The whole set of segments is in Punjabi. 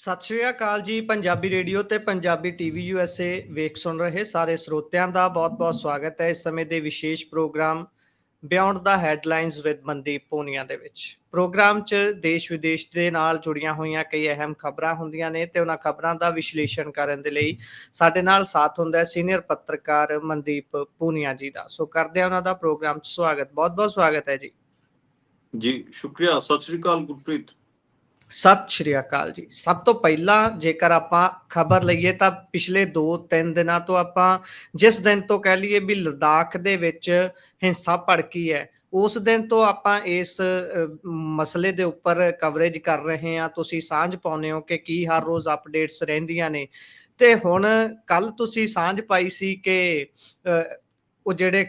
ਸਤਿ ਸ਼੍ਰੀ ਅਕਾਲ ਜੀ, ਪੰਜਾਬੀ ਰੇਡੀਓ ਤੇ ਪੰਜਾਬੀ ਟੀਵੀ ਯੂਐਸਏ ਵੇਖ ਸੁਣ ਰਹੇ ਸਾਰੇ ਸਰੋਤਿਆਂ ਦਾ ਬਹੁਤ-ਬਹੁਤ ਸਵਾਗਤ ਹੈ ਇਸ ਸਮੇਂ ਦੇ ਵਿਸ਼ੇਸ਼ ਪ੍ਰੋਗਰਾਮ ਬਿਯੋਂਡ ਦਾ ਹੈਡਲਾਈਨਸ ਵਿਦ ਮਨਦੀਪ ਪੂਨੀਆ ਦੇ ਵਿੱਚ। ਪ੍ਰੋਗਰਾਮ 'ਚ ਦੇਸ਼ ਵਿਦੇਸ਼ ਦੇ ਨਾਲ ਜੁੜੀਆਂ ਹੋਈਆਂ ਕਈ ਅਹਿਮ ਖਬਰਾਂ ਹੁੰਦੀਆਂ ਨੇ ਤੇ ਉਹਨਾਂ ਖਬਰਾਂ ਦਾ ਵਿਸ਼ਲੇਸ਼ਣ ਕਰਨ ਦੇ ਲਈ ਸਾਡੇ ਨਾਲ ਸਾਥ ਹੁੰਦਾ ਹੈ ਸੀਨੀਅਰ ਪੱਤਰਕਾਰ ਮਨਦੀਪ ਪੂਨੀਆ ਜੀ ਦਾ। ਸੋ ਕਰਦੇ ਹਾਂ ਉਹਨਾਂ ਦਾ ਪ੍ਰੋਗਰਾਮ 'ਚ ਸਵਾਗਤ। ਬਹੁਤ-ਬਹੁਤ ਸਵਾਗਤ ਹੈ ਜੀ। ਜੀ, ਸ਼ੁਕਰੀਆ। ਸਤਿ ਸ਼੍ਰੀ ਅਕਾਲ ਗੁਰਪ੍ਰੀਤ। ਸਤਿ ਸ਼੍ਰੀ ਅਕਾਲ ਜੀ। ਸਭ ਤੋਂ ਪਹਿਲਾਂ ਜੇਕਰ ਆਪਾਂ ਖਬਰ ਲਈਏ ਤਾਂ ਪਿਛਲੇ 2-3 ਦਿਨਾਂ ਤੋਂ ਆਪਾਂ ਜਿਸ ਦਿਨ ਤੋਂ ਕਹਿ ਲਈਏ ਵੀ ਲਦਾਖ ਦੇ ਵਿੱਚ ਹਿੰਸਾ ਭੜਕੀ ਹੈ, ਉਸ ਦਿਨ ਤੋਂ ਆਪਾਂ ਇਸ ਮਸਲੇ ਦੇ ਉੱਪਰ ਕਵਰੇਜ ਕਰ ਰਹੇ ਹਾਂ। ਤੁਸੀਂ ਸਾਂਝ ਪਾਉਂਦੇ ਹੋ ਕਿ ਕੀ ਹਰ ਰੋਜ਼ ਅਪਡੇਟਸ ਰਹਿੰਦੀਆਂ ਨੇ। ਤੇ ਹੁਣ ਕੱਲ ਤੁਸੀਂ ਸਾਂਝ ਪਾਈ ਸੀ ਕਿ ਉਹ ਜਿਹੜੇ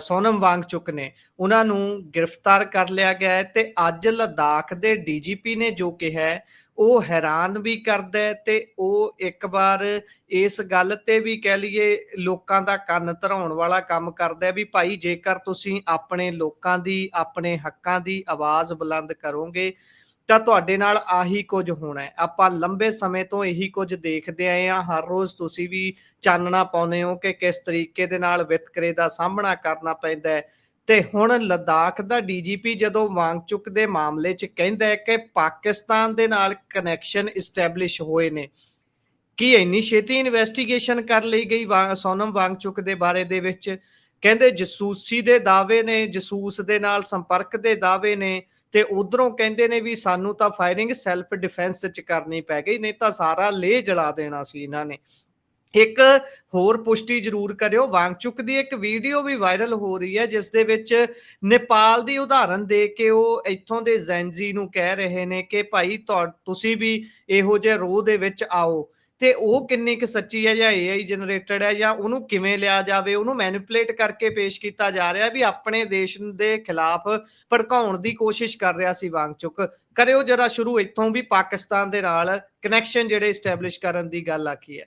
ਸੋਨਮ ਵਾਂਗਚੁਕ ਨੇ। ਉਹਨਾਂ ਨੂੰ ਗ੍ਰਿਫਤਾਰ ਕਰ ਲਿਆ ਗਿਆ ਹੈ ਤੇ ਅੱਜ ਲਦਾਖ ਦੇ ਡੀਜੀਪੀ ਨੇ ਜੋ ਕਿਹਾ ਉਹ ਹੈਰਾਨ ਵੀ ਕਰਦਾ ਹੈ ਤੇ ਉਹ ਇੱਕ ਵਾਰ ਇਸ ਗੱਲ ਤੇ ਵੀ ਕਹਿ ਲਈਏ ਲੋਕਾਂ ਦਾ ਕੰਨ ਧਰਾਉਣ ਵਾਲਾ ਕੰਮ ਕਰਦਾ ਵੀ ਭਾਈ ਜੇਕਰ ਤੁਸੀਂ ਆਪਣੇ ਲੋਕਾਂ ਦੀ, ਆਪਣੇ ਹੱਕਾਂ ਦੀ ਆਵਾਜ਼ ਬੁਲੰਦ ਕਰੋਗੇ ਤਾਂ ਤੁਹਾਡੇ ਨਾਲ ਆਹੀ ਕੁਝ ਹੋਣਾ ਹੈ। ਆਪਾਂ ਲੰਬੇ ਸਮੇਂ ਤੋਂ ਇਹੀ ਕੁਝ ਦੇਖਦੇ ਆਏ ਆ ਹਰ ਰੋਜ਼ ਤੁਸੀਂ ਵੀ ਚਾਨਣਾ ਪਾਉਂਦੇ ਹੋ ਕਿ ਕਿਸ ਤਰੀਕੇ ਦੇ ਨਾਲ ਵਿਤਕਰੇ ਦਾ ਸਾਹਮਣਾ ਕਰਨਾ ਪੈਂਦਾ ਹੈ। ਤੇ ਹੁਣ ਲਦਾਖ ਦਾ ਡੀਜੀਪੀ ਜਦੋਂ ਵਾਂਗਚੁਕ ਦੇ ਮਾਮਲੇ 'ਚ ਕਹਿੰਦਾ ਹੈ ਕਿ ਪਾਕਿਸਤਾਨ ਦੇ ਨਾਲ ਕਨੈਕਸ਼ਨ ਇਸਟੈਬਲਿਸ਼ ਹੋਏ ਨੇ। ਕੀ ਇੰਨੀ ਛੇਤੀ ਇਨਵੈਸਟੀਗੇਸ਼ਨ ਕਰ ਲਈ ਗਈ ਵਾ- ਸੋਨਮ ਵਾਂਗਚੁਕ ਦੇ ਬਾਰੇ ਦੇ ਵਿੱਚ? ਕਹਿੰਦੇ ਜਸੂਸੀ ਦੇ ਦਾਅਵੇ ਨੇ, ਜਸੂਸ ਦੇ ਨਾਲ ਸੰਪਰਕ ਦੇ ਦਾਅਵੇ ਨੇ ਤੇ ਉਧਰੋਂ ਕਹਿੰਦੇ ਨੇ ਵੀ ਸਾਨੂੰ ਤਾਂ ਫਾਇਰਿੰਗ ਸੈਲਫ ਡਿਫੈਂਸ 'ਚ ਕਰਨੀ ਪੈ ਗਈ, ਨਹੀਂ ਤਾਂ ਸਾਰਾ ਲੇਹ ਜਲਾ ਦੇਣਾ ਸੀ ਇਹਨਾਂ ਨੇ। ਇੱਕ ਹੋਰ ਪੁਸ਼ਟੀ ਜ਼ਰੂਰ ਕਰਿਓ, ਵਾਂਗਚੁਕ ਦੀ ਇੱਕ ਵੀਡੀਓ ਵੀ ਵਾਇਰਲ ਹੋ ਰਹੀ ਹੈ, ਜਿਸ ਦੇ ਵਿੱਚ ਨੇਪਾਲ ਦੀ ਉਦਾਹਰਨ ਦੇ ਕੇ ਉਹ ਇੱਥੋਂ ਦੇ ਜ਼ੈਨਜੀ ਨੂੰ ਕਹਿ ਰਹੇ ਨੇ ਕਿ ਭਾਈ ਤੁਸੀਂ ਵੀ ਇਹੋ ਜਿਹੇ ਰੋਹ ਦੇ ਵਿੱਚ ਆਓ। ਤੇ ਉਹ ਕਿੰਨੀ ਕੁ ਸੱਚੀ ਹੈ ਜਾਂ ਏਆਈ ਜਨਰੇਟਡ ਹੈ ਜਾਂ ਉਹਨੂੰ ਕਿਵੇਂ ਲਿਆ ਜਾਵੇ, ਉਹਨੂੰ ਮੈਨੀਪੂਲੇਟ ਕਰਕੇ ਪੇਸ਼ ਕੀਤਾ ਜਾ ਰਿਹਾ ਵੀ ਆਪਣੇ ਦੇਸ਼ ਦੇ ਖਿਲਾਫ ਭੜਕਾਉਣ ਦੀ ਕੋਸ਼ਿਸ਼ ਕਰ ਰਿਹਾ ਸੀ ਵਾਂਗਚੁਕ ਕਰਿਓ ਜਰਾ ਸ਼ੁਰੂ ਇੱਥੋਂ ਵੀ ਪਾਕਿਸਤਾਨ ਦੇ ਨਾਲ ਕਨੈਕਸ਼ਨ ਜਿਹੜੇ ਸਟੈਬਲਿਸ਼ ਕਰਨ ਦੀ ਗੱਲ ਆਖੀ ਹੈ।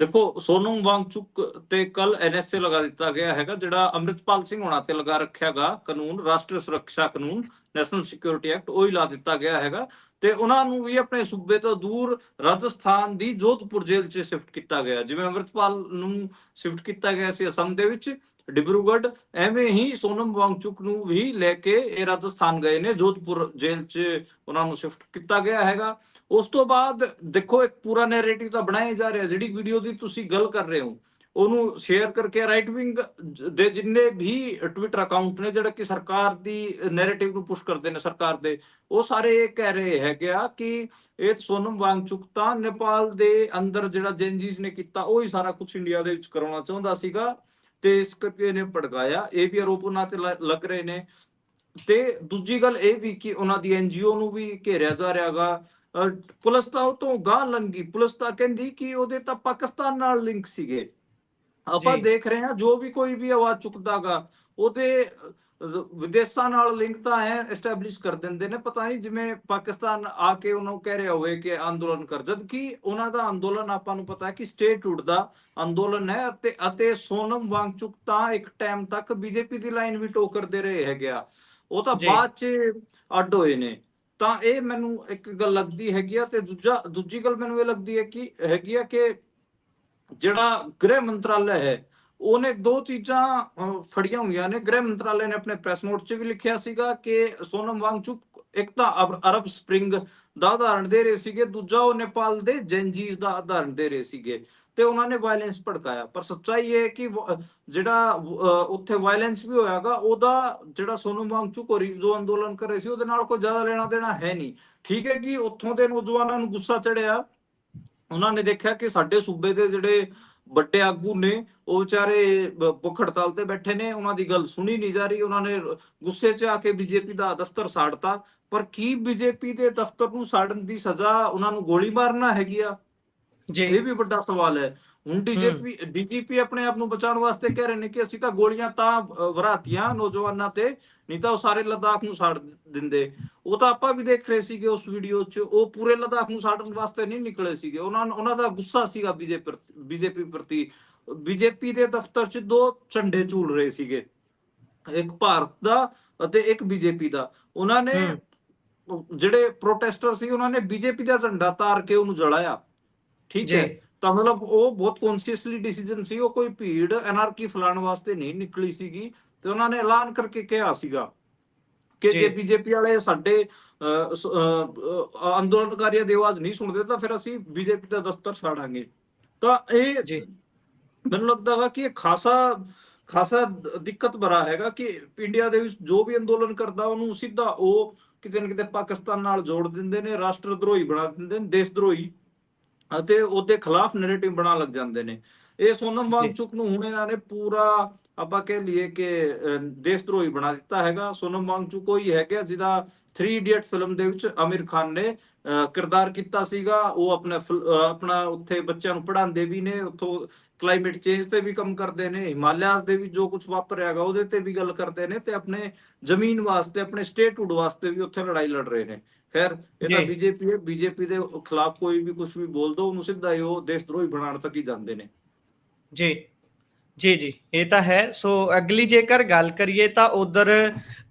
ਦੇਖੋ, ਸੋਨਮ ਵਾਂਗਚੁਕ ਤੇ ਕੱਲ ਐਨਐਸਏ ਲਗਾ ਦਿੱਤਾ ਗਿਆ ਹੈਗਾ, ਜਿਹੜਾ ਅੰਮ੍ਰਿਤਪਾਲ ਸਿੰਘ ਹੋਣਾ ਤੇ ਲਗਾ ਰੱਖਿਆਗਾ ਕਾਨੂੰਨ, ਰਾਸ਼ਟਰੀ ਸੁਰੱਖਿਆ ਕਾਨੂੰਨ, ਨੈਸ਼ਨਲ ਸਿਕਿਉਰਿਟੀ ਐਕਟ, ਉਹ ਹੀ ਲਾ ਦਿੱਤਾ ਗਿਆ ਹੈਗਾ। ਤੇ ਉਹਨਾਂ ਨੂੰ ਵੀ ਆਪਣੇ ਸੂਬੇ ਤੋਂ ਦੂਰ ਰਾਜਸਥਾਨ ਦੀ ਜੋਧਪੁਰ ਜੇਲ੍ਹ 'ਚ ਸ਼ਿਫਟ ਕੀਤਾ ਗਿਆ। ਜਿਵੇਂ ਅੰਮ੍ਰਿਤਪਾਲ ਨੂੰ ਸ਼ਿਫਟ ਕੀਤਾ ਗਿਆ ਸੀ ਅਸਮ ਦੇ ਵਿੱਚ ਡਿਬਰੂਗੜ੍ਹ, ਐਵੇਂ ਹੀ ਸੋਨਮ ਵਾਂਗਚੁਕ ਨੂੰ ਵੀ ਲੈ ਕੇ ਇਹ ਰਾਜਸਥਾਨ ਗਏ ਨੇ। ਜੋਧਪੁਰ ਜੇਲ੍ਹ 'ਚ ਉਹਨਾਂ ਨੂੰ ਸ਼ਿਫਟ ਕੀਤਾ ਗਿਆ ਹੈਗਾ। ਉਸ ਤੋਂ ਬਾਅਦ ਦੇਖੋ, ਇੱਕ ਪੂਰਾ ਨੈਰੇਟਿਵ ਤਾਂ ਬਣਾਇਆ ਜਾ ਰਿਹਾ। ਜਿਹੜੀ ਵੀਡੀਓ ਦੀ ਤੁਸੀਂ ਗੱਲ ਕਰ ਰਹੇ ਹੋ, ਉਹਨੂੰ ਸ਼ੇਅਰ ਕਰਕੇ ਰਾਈਟ ਵਿੰਗ ਦੇ ਜਿੰਨੇ ਵੀ ਟਵਿੱਟਰ ਅਕਾਊਂਟ ਨੇ, ਜਿਹੜਾ ਕਿ ਸਰਕਾਰ ਦੀ ਨੈਰੇਟਿਵ ਨੂੰ ਪੁਸ਼ ਕਰਦੇ ਨੇ, ਸਰਕਾਰ ਦੇ, ਉਹ ਸਾਰੇ ਇਹ ਕਹਿ ਰਹੇ ਹੈਗੇ ਆ ਕਿ ਇਹ ਸੋਨਮ ਵਾਂਗਚੁਕ ਤਾਂ ਨੇਪਾਲ ਦੇ ਅੰਦਰ ਜਿਹੜਾ ਜੈਨਜੀਸ ਨੇ ਕੀਤਾ, ਉਹ ਹੀ ਸਾਰਾ ਕੁਝ ਇੰਡੀਆ ਦੇ ਵਿੱਚ ਕਰਾਉਣਾ ਚਾਹੁੰਦਾ ਸੀਗਾ। ਤੇ ਇਸ ਕਰਕੇ ਇਹਨੇ ਭੜਕਾਇਆ। ਇਹ ਵੀ ਆਰੋਪ ਉਹਨਾਂ ਤੇ ਲੱਗ ਰਹੇ ਨੇ। ਤੇ ਦੂਜੀ ਗੱਲ ਇਹ ਵੀ ਕਿ ਉਹਨਾਂ ਦੀ ਐਨਜੀਓ ਨੂੰ ਵੀ ਘੇਰਿਆ ਜਾ ਰਿਹਾਗਾ ਪੁਲਿਸ ਤਾਂ ਉਹ ਤੋਂ ਗਾਹ ਲੰਗੀ ਪੁਲਿਸ ਤਾਂ ਕਹਿੰਦੀ ਕਿ ਉਹਦੇ ਤਾਂ ਪਾਕਿਸਤਾਨ ਨਾਲ ਲਿੰਕ ਸੀਗੇ। ਆਪਾਂ। ਦੇਖ ਰਹੇ ਹਾਂ ਜੋ ਵੀ ਕੋਈ ਵੀ ਆਵਾਜ਼ ਚੁੱਕਦਾਗਾ ਉਹਦੇ ਵਿਦੇਸ਼ਾਂ ਨਾਲ ਲਿੰਕ ਤਾਂ ਐ ਐਸਟੈਬਲਿਸ਼ ਕਰ ਦਿੰਦੇ ਨੇ ਪਤਾ ਨਹੀਂ ਜਿਵੇਂ ਪਾਕਿਸਤਾਨ ਆ ਕੇ ਉਹਨੂੰ ਕਹਿ ਰਿਹਾ ਹੋਵੇ ਕਿ ਅੰਦੋਲਨ ਕਰ ਜਦ ਕਿ ਉਹਨਾਂ ਦਾ ਅੰਦੋਲਨ ਆਪਾਂ ਨੂੰ ਪਤਾ ਹੈ ਕਿ ਸਟੇਟਹੂਡ ਦਾ ਅੰਦੋਲਨ ਹੈ ਅਤੇ ਅਤੇ ਸੋਨਮ ਵਾਂਗਚੁਕ ਤਾਂ ਇੱਕ ਟਾਈਮ ਤੱਕ ਬੀਜੇਪੀ ਦੀ ਲਾਈਨ ਵੀ ਟੋਕਰਦੇ ਰਹੇ ਹੈਗੇ ਉਹ ਤਾਂ। ਬਾਅਦ ਚ ਅੱਡ ਹੋਏ ਨੇ ਤਾਂ ਇਹ ਮੈਨੂੰ ਇੱਕ ਗੱਲ ਲੱਗਦੀ ਹੈਗੀ ਆ ਤੇ ਦੂਜਾ ਦੂਜੀ ਗੱਲ ਮੈਨੂੰ ਇਹ ਲੱਗਦੀ ਹੈ ਕਿ ਹੈਗੀ ਆ ਕਿ ਜਿਹੜਾ ਗ੍ਰਹਿ ਮੰਤਰਾਲਾ ਹੈ ਉਹਨੇ ਦੋ ਚੀਜ਼ਾਂ ਫੜੀਆਂ ਹੋਈਆਂ ਨੇ। ਗ੍ਰਹਿ ਮੰਤਰਾਲੇ ਨੇ ਆਪਣੇ ਪ੍ਰੈਸ ਨੋਟ 'ਚ ਵੀ ਲਿਖਿਆ ਸੀਗਾ ਕਿ ਸੋਨਮ ਵਾਂਗਚੁਕ ਇੱਕ ਤਾਂ ਅਰਬ ਸਪ੍ਰਿੰਗ ਦਾ ਉਦਾਹਰਣ ਦੇ ਰਹੇ ਸੀਗੇ, ਦੂਜਾ ਉਹ ਨੇਪਾਲ ਦੇ ਜੈਨਜੀਸ ਦਾ ਉਦਾਹਰਣ ਦੇ ਰਹੇ ਸੀਗੇ ਤੇ ਉਹਨਾਂ ਨੇ ਵਾਇਲੈਂਸ ਭੜਕਾਇਆ। ਪਰ ਸੱਚਾਈ ਇਹ ਹੈ ਕਿ ਜਿਹੜਾ ਉੱਥੇ ਵਾਇਲੈਂਸ ਵੀ ਹੋਇਆਗਾ, ਉਹਦਾ ਜਿਹੜਾ ਸੋਨਮ ਵਾਂਗਚੁਕ ਹੋਰੀ ਜੋ ਅੰਦੋਲਨ ਕਰ ਰਹੇ ਸੀ, ਉਹਦੇ ਨਾਲ ਕੋਈ ਜ਼ਿਆਦਾ ਲੈਣਾ ਦੇਣਾ ਹੈ ਨਹੀਂ। ਠੀਕ ਹੈ ਕਿ ਉੱਥੋਂ ਦੇ ਨੌਜਵਾਨਾਂ ਨੂੰ ਗੁੱਸਾ ਚੜਿਆ। ਉਹਨਾਂ ਨੇ ਦੇਖਿਆ ਕਿ ਸਾਡੇ ਸੂਬੇ ਦੇ ਜਿਹੜੇ ਵੱਡੇ ਆਗੂ ਨੇ ਉਹ ਵਿਚਾਰੇ ਭੁੱਖ ਹੜਤਾਲ ਤੇ ਬੈਠੇ ਨੇ ਉਹਨਾਂ ਦੀ ਗੱਲ ਸੁਣੀ ਨਹੀਂ ਜਾ ਰਹੀ ਉਹਨਾਂ ਨੇ ਗੁੱਸੇ 'ਚ ਆ ਕੇ ਬੀਜੇਪੀ ਦਾ ਦਫ਼ਤਰ ਸਾੜਤਾ। ਪਰ ਕੀ ਬੀਜੇਪੀ ਦੇ ਦਫ਼ਤਰ ਨੂੰ ਸਾੜਨ ਦੀ ਸਜ਼ਾ ਉਹਨਾਂ ਨੂੰ ਗੋਲੀ ਮਾਰਨਾ ਹੈਗੀ ਆ? ਜੀ। ਇਹ ਵੀ ਵੱਡਾ ਸਵਾਲ ਹੈ। ਹੁਣ ਡੀਜੀਪੀ ਡੀਜੀਪੀ ਆਪਣੇ ਆਪ ਨੂੰ ਬਚਾਉਣ ਵਾਸਤੇ ਕਹਿ ਰਹੇ ਨੇ ਕਿ ਅਸੀਂ ਤਾਂ ਗੋਲੀਆਂ ਤਾਂ ਵਰਾਤੀਆਂ ਨੌਜਵਾਨਾਂ ਤੇ ਨਹੀਂ ਤਾਂ ਉਹ ਸਾਰੇ ਲਦਾਖ ਨੂੰ ਸਾੜ ਦਿੰਦੇ। ਉਹ ਤਾਂ ਆਪਾਂ ਵੀ ਦੇਖ ਰਹੇ ਸੀਗੇ ਉਸ ਵੀਡੀਓ 'ਚ ਉਹ ਪੂਰੇ ਲਦਾਖ ਨੂੰ ਸਾੜਨ ਵਾਸਤੇ ਨਹੀਂ ਨਿਕਲੇ ਸੀਗੇ। ਉਹਨਾਂ ਉਹਨਾਂ ਦਾ ਗੁੱਸਾ ਸੀਗਾ ਬੀਜੇਪੀ ਬੀਜੇਪੀ ਪ੍ਰਤੀ। ਬੀਜੇਪੀ ਦੇ ਦਫ਼ਤਰ 'ਚ ਦੋ ਝੰਡੇ ਝੂਲ ਰਹੇ ਸੀਗੇ। ਇੱਕ ਭਾਰਤ ਦਾ ਅਤੇ ਇੱਕ ਬੀਜੇਪੀ ਦਾ। ਉਹਨਾਂ ਨੇ। ਜਿਹੜੇ ਪ੍ਰੋਟੈਸਟਰ ਸੀ ਉਹਨਾਂ ਨੇ ਬੀਜੇਪੀ ਦਾ ਝੰਡਾ ਤਾਰ ਕੇ ਉਹਨੂੰ ਜਲਾਇਆ। ਠੀਕ। ਹੈ। ਤਾਂ ਮਤਲਬ ਉਹ ਬਹੁਤ ਕੌਨਸ਼ੀਅਸਲੀ ਡਿਸੀਜਨ ਸੀ ਉਹ ਕੋਈ ਭੀੜ ਐਨਆਰਕੀ ਫਲਾਣ ਵਾਸਤੇ ਨਹੀਂ ਨਿਕਲੀ ਸੀਗੀ ਤੇ ਉਹਨਾਂ ਨੇ ਐਲਾਨ ਕਰਕੇ ਕਿਹਾ ਸੀਗਾ ਕਿ ਜੀ। ਬੀਜੇਪੀ ਵਾਲੇ ਸਾਡੇ ਅੰਦੋਲਨਕਾਰੀਆਂ ਦੀ ਆਵਾਜ਼ ਨਹੀਂ ਸੁਣਦੇ ਤਾਂ ਫਿਰ ਅਸੀਂ ਬੀਜੇਪੀ ਦਾ ਦਫ਼ਤਰ ਛਾੜਾਂਗੇ। ਤਾਂ ਇਹ ਜੀ। ਮੈਨੂੰ ਲੱਗਦਾ ਹੈ ਕਿ ਇਹ ਖਾਸਾ ਖਾਸਾ ਦਿੱਕਤ ਭਰਾ ਹੈਗਾ ਕਿ ਇੰਡੀਆ ਦੇ ਵਿੱਚ ਜੋ ਵੀ ਅੰਦੋਲਨ ਕਰਦਾ ਉਹਨੂੰ ਸਿੱਧਾ ਉਹ ਕਿਤੇ ਨਾ ਕਿਤੇ ਪਾਕਿਸਤਾਨ ਨਾਲ ਜੋੜ ਦਿੰਦੇ ਨੇ ਰਾਸ਼ਟਰ ਦਰੋਹੀ ਬਣਾ ਦਿੰਦੇ ਨੇ ਦੇਸ਼ ਦਰੋਹੀ ਅਤੇ ਉਹਦੇ ਖਿਲਾਫ ਨੈਰੇਟਿਵ ਬਣਾ ਲੱਗ ਜਾਂਦੇ ਨੇ। ਇਹ ਸੋਨਮ ਵਾਂਗਚੁਕ ਨੂੰ ਹੁਣ ਇਹਨਾਂ ਨੇ ਪੂਰਾ ਆਪਾਂ ਕਹਿ ਲਈਏ ਕਿ ਅਹ, ਦੇਸ਼ ਦਰੋਹੀ ਬਣਾ ਦਿੱਤਾ ਹੈਗਾ। ਸੋਨਮ ਵਾਂਗਚੁਕ ਕੋਈ ਹੈਗਾ ਜਿਹਦਾ 3 ਇਡੀਅਟ ਫਿਲਮ ਦੇ ਵਿੱਚ ਆਮਿਰ ਖਾਨ ਨੇ ਕਿਰਦਾਰ ਕੀਤਾ ਸੀਗਾ। ਉਹ ਆਪਣਾ ਆਪਣਾ ਉੱਥੇ ਬੱਚਿਆਂ ਨੂੰ ਪੜ੍ਹਾਉਂਦੇ ਵੀ ਨੇ ਉੱਥੋਂ ਕਲਾਈਮੇਟ ਚੇਂਜ ਤੇ ਵੀ ਕੰਮ ਕਰਦੇ ਨੇ। ਹਿਮਾਲਿਆਸ ਦੇ ਵਿੱਚ ਜੋ ਕੁਝ ਵਾਪਰਿਆ ਹੈਗਾ ਉਹਦੇ ਤੇ ਵੀ ਗੱਲ ਕਰਦੇ ਨੇ ਤੇ ਆਪਣੇ ਜ਼ਮੀਨ ਵਾਸਤੇ ਆਪਣੇ ਸਟੇਟਹੁੱਡ ਵਾਸਤੇ ਵੀ ਉੱਥੇ ਲੜਾਈ ਲੜ ਰਹੇ ਨੇ। ਖੈਰ ਇਹ ਤਾਂ। ਬੀਜੇਪੀ ਹੈ ਬੀਜੇਪੀ ਦੇ ਖਿਲਾਫ ਕੋਈ ਵੀ ਕੁਝ ਵੀ ਬੋਲ ਦੋ ਉਹਨੂੰ ਸਿੱਧਾ ਹੀ ਉਹ ਦੇਸ਼ ਦਰੋਹੀ ਬਣਾਉਣ ਤੱਕ ਹੀ ਜਾਂਦੇ ਨੇ। ਜੀ ਜੀ ਜੀ ਇਹ ਤਾਂ ਹੈ। ਸੋ ਅਗਲੀ ਜੇਕਰ ਗੱਲ ਕਰੀਏ ਤਾਂ ਉਧਰ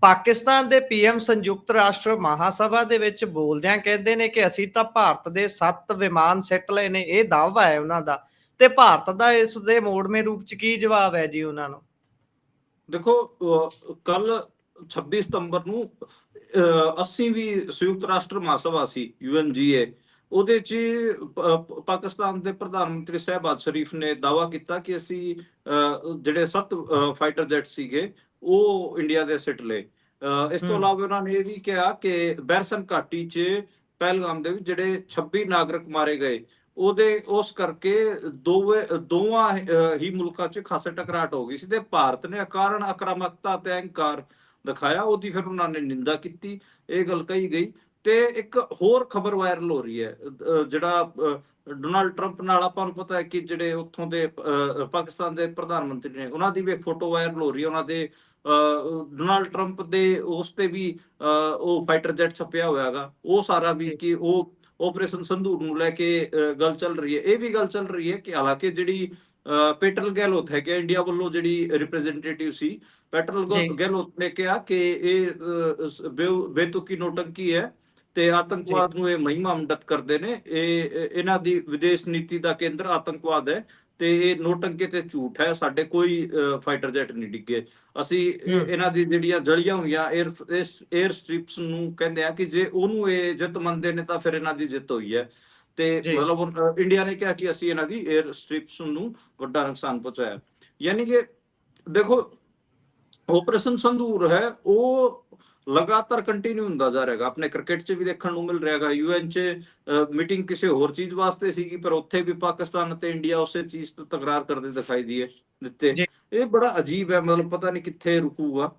ਪਾਕਿਸਤਾਨ ਦੇ ਪੀਐਮ ਸੰਯੁਕਤ ਰਾਸ਼ਟਰ ਮਹਾਸਭਾ ਦੇ ਵਿੱਚ ਬੋਲਦਿਆਂ ਕਹਿੰਦੇ ਨੇ ਕਿ ਅਸੀਂ ਤਾਂ ਭਾਰਤ ਦੇ 7 ਵਿਮਾਨ ਸਿੱਟ ਲਏ ਨੇ ਇਹ ਦਾਅਵਾ ਹੈ ਉਹਨਾਂ ਦਾ। ਤੇ ਭਾਰਤ ਦਾ ਇਸ ਦੇ ਮੋੜਵੇਂ ਰੂਪ ਚ ਕੀ ਜਵਾਬ ਹੈ ਜੀ ਉਹਨਾਂ ਨੂੰ? ਦੇਖੋ ਕੱਲ 26 ਸਤੰਬਰ ਨੂੰ 80ਵੀਂ ਸੰਯੁਕਤ ਰਾਸ਼ਟਰ ਮਹਾਸਭਾ ਸੀ ਯੂਐਨਜੀਏ ਉਹਦੇ ਚ ਪਾਕਿਸਤਾਨ ਦੇ ਪ੍ਰਧਾਨ ਮੰਤਰੀ ਸਹਿਬਾਜ਼ ਸ਼ਰੀਫ ਨੇ ਦਾਵਾ ਕੀਤਾ ਕਿ ਅਸੀਂ ਜਿਹੜੇ ਸੱਤ ਫਾਈਟਰ ਜੈਟ ਸੀਗੇ ਉਹ ਇੰਡੀਆ ਦੇ ਸਿੱਟ ਲਏ ਇਸ ਤੋਂ। ਇਲਾਵਾ ਉਹਨਾਂ ਨੇ ਇਹ ਵੀ ਕਿਹਾ ਕਿ ਬੈਰਸਨ ਘਾਟੀ 'ਚ ਪਹਿਲਗਾਮ ਦੇ ਵਿੱਚ ਜਿਹੜੇ 26 ਨਾਗਰਿਕ ਮਾਰੇ ਗਏ ਉਹਦੇ ਉਸ ਕਰਕੇ ਦੋਵੇਂ ਦੋਵਾਂ ਹੀ ਮੁਲਕਾਂ 'ਚ ਖਾਸੇ ਟਕਰਾਟ ਹੋ ਗਈ ਸੀ ਤੇ ਭਾਰਤ ਨੇ ਅਕਾਰਨ ਆਕਰਮਕਤਾ ਤੇ ਅਹੰਕਾਰ ਦਿਖਾਇਆ ਉਹਦੀ ਫਿਰ ਉਹਨਾਂ ਨੇ ਨਿੰਦਾ ਕੀਤੀ ਇਹ ਗੱਲ ਕਹੀ ਗਈ। ਤੇ ਇੱਕ ਹੋਰ ਖਬਰ ਵਾਇਰਲ ਹੋ ਰਹੀ ਹੈ ਜਿਹੜਾ ਡੋਨਾਲਡ ਟਰੰਪ ਨਾਲ ਆਪਾਂ ਨੂੰ ਪਤਾ ਹੈ ਕਿ ਜਿਹੜੇ ਉੱਥੋਂ ਦੇ ਪਾਕਿਸਤਾਨ ਦੇ ਪ੍ਰਧਾਨ ਮੰਤਰੀ ਨੇ ਉਹਨਾਂ ਦੀ ਵੀ ਫੋਟੋ ਵਾਇਰਲ ਹੋ ਰਹੀ ਹੈ ਉਹਨਾਂ ਦੇ ਡੋਨਾਲਡ ਟਰੰਪ ਦੇ ਉਸ ਤੇ ਵੀ ਉਹ ਫਾਈਟਰ ਜੈਟ ਛਪਿਆ ਹੋਇਆ ਹੈਗਾ। ਉਹ ਸਾਰਾ ਵੀ। ਕਿ ਉਹ ਆਪਰੇਸ਼ਨ ਸੰਧੂਰ ਨੂੰ ਲੈ ਕੇ ਗੱਲ ਚੱਲ ਰਹੀ ਹੈ। ਇਹ ਵੀ ਗੱਲ ਚੱਲ ਰਹੀ ਹੈ ਕਿ ਹਾਲਾਂਕਿ ਜਿਹੜੀ ਪੈਟਰਲ ਗੈਲੋਤ ਹੈ ਕਿ ਇੰਡੀਆ ਵੱਲੋਂ ਜਿਹੜੀ ਰਿਪਰੈਜ਼ੈਂਟੇਟਿਵ ਸੀ ਪੈਟਰਲ ਜੀ। ਗੈਲੋਤ ਨੇ ਕਿਹਾ ਕਿ ਇਹ ਬੇਤੁਕੀ ਨੋਟੰਕੀ ਹੈ ਤੇ ਆਤੰਕਵਾਦ ਨੂੰ ਇਹ ਮਹਿਮਾ ਮੰਡਤ ਕਰਦੇ ਨੇ ਇਹ ਇਹ- ਇਹਨਾਂ ਦੀ ਵਿਦੇਸ਼ ਨੀਤੀ ਦਾ ਕੇਂਦਰ ਆਤੰਕਵਾਦ ਹੈ ਤੇ ਇਹ ਨੋਟੰਕੇ ਤੇ ਝੂਠ ਹੈ ਸਾਡੇ ਕੋਈ ਫਾਈਟਰ ਜੈਟ ਨਹੀਂ ਡਿੱਗੇ ਅਸੀਂ। ਇਹਨਾਂ ਦੀ ਜਿਹੜੀਆਂ ਜਲੀਆਂ ਹੋਈਆਂ 에ਅਰ 에ਅਰ ਸਟ੍ਰਿਪਸ ਨੂੰ ਕਹਿੰਦੇ ਆ ਕਿ ਜੇ ਉਹਨੂੰ ਇਹ ਜਿੱਤ ਮੰਨਦੇ ਨੇ ਤਾਂ ਫਿਰ ਇਹਨਾਂ ਦੀ ਜਿੱਤ ਹੋਈ ਹੈ ਤੇ। ਮਤਲਬ ਇੰਡੀਆ ਨੇ ਕਿਹਾ ਕਿ ਅਸੀਂ ਇਹਨਾਂ ਦੀ 에ਅਰ ਸਟ੍ਰਿਪਸ ਨੂੰ ਵੱਡਾ ਨੁਕਸਾਨ ਪਹੁੰਚਾਇਆ ਯਾਨੀ ਕਿ ਦੇਖੋ ਆਪਰੇਸ਼ਨ ਸੰਦੂਰ ਹੈ ਉਹ ਲਗਾਤਾਰ ਕੰਟੀਨਿਊ ਹੁੰਦਾ ਜਾ ਰਿਹਾਗਾ ਆਪਣੇ ਕ੍ਰਿਕਟ 'ਚ ਵੀ ਦੇਖਣ ਨੂੰ ਮਿਲ ਰਿਹਾਗਾ ਯੂਐਨ 'ਚ ਮੀਟਿੰਗ ਕਿਸੇ ਹੋਰ ਚੀਜ਼ ਵਾਸਤੇ ਸੀਗੀ ਪਰ ਉੱਥੇ ਵੀ ਪਾਕਿਸਤਾਨ ਅਤੇ ਇੰਡੀਆ ਉਸੇ ਚੀਜ਼ ਤੋਂ ਤਕਰਾਰ ਕਰਦੇ ਦਿਖਾਈ ਦੀਏ ਦਿੱਤੇ। ਇਹ ਬੜਾ ਅਜੀਬ ਹੈ ਮਤਲਬ ਪਤਾ ਨਹੀਂ ਕਿੱਥੇ ਰੁਕੂਗਾ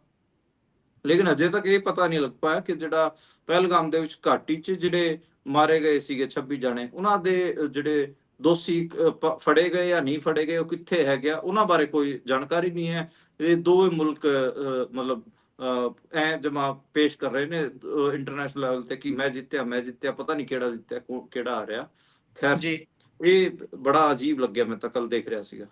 ਲੇਕਿਨ ਅਜੇ ਤੱਕ ਇਹ ਪਤਾ ਨਹੀਂ ਲੱਗ ਪਾਇਆ ਕਿ ਜਿਹੜਾ ਪਹਿਲਗਾਮ ਦੇ ਵਿੱਚ ਘਾਟੀ 'ਚ ਜਿਹੜੇ ਮਾਰੇ ਗਏ ਸੀਗੇ 26 ਜਾਣੇ ਉਹਨਾਂ ਦੇ ਜਿਹੜੇ ਦੋਸ਼ੀ ਫੜੇ ਗਏ ਜਾਂ ਨਹੀਂ ਫੜੇ ਗਏ ਉਹ ਕਿੱਥੇ ਹੈਗੇ ਆ ਉਹਨਾਂ ਬਾਰੇ ਕੋਈ ਜਾਣਕਾਰੀ ਨਹੀਂ ਹੈ। ਇਹ ਦੋਵੇਂ ਮੁਲਕ ਮਤਲਬ ਐ ਜਮਾ ਪੇਸ਼ ਕਰ ਰਹੇ ਨੇ ਇੰਟਰਨੈਸ਼ਨਲ ਲੈਵਲ ਤੇ ਕਿ ਮੈਂ ਜਿੱਤਿਆ ਮੈਂ ਜਿੱਤਿਆ ਪਤਾ ਨਹੀਂ ਕਿਹੜਾ ਜਿੱਤਿਆ ਕਿਹੜਾ ਆ ਰਿਹਾ। ਖੈਰ ਜੀ। ਇਹ ਬੜਾ ਅਜੀਬ ਲੱਗਿਆ ਮੈਂ ਤਾਂ ਕੱਲ ਦੇਖ ਰਿਹਾ ਸੀਗਾ।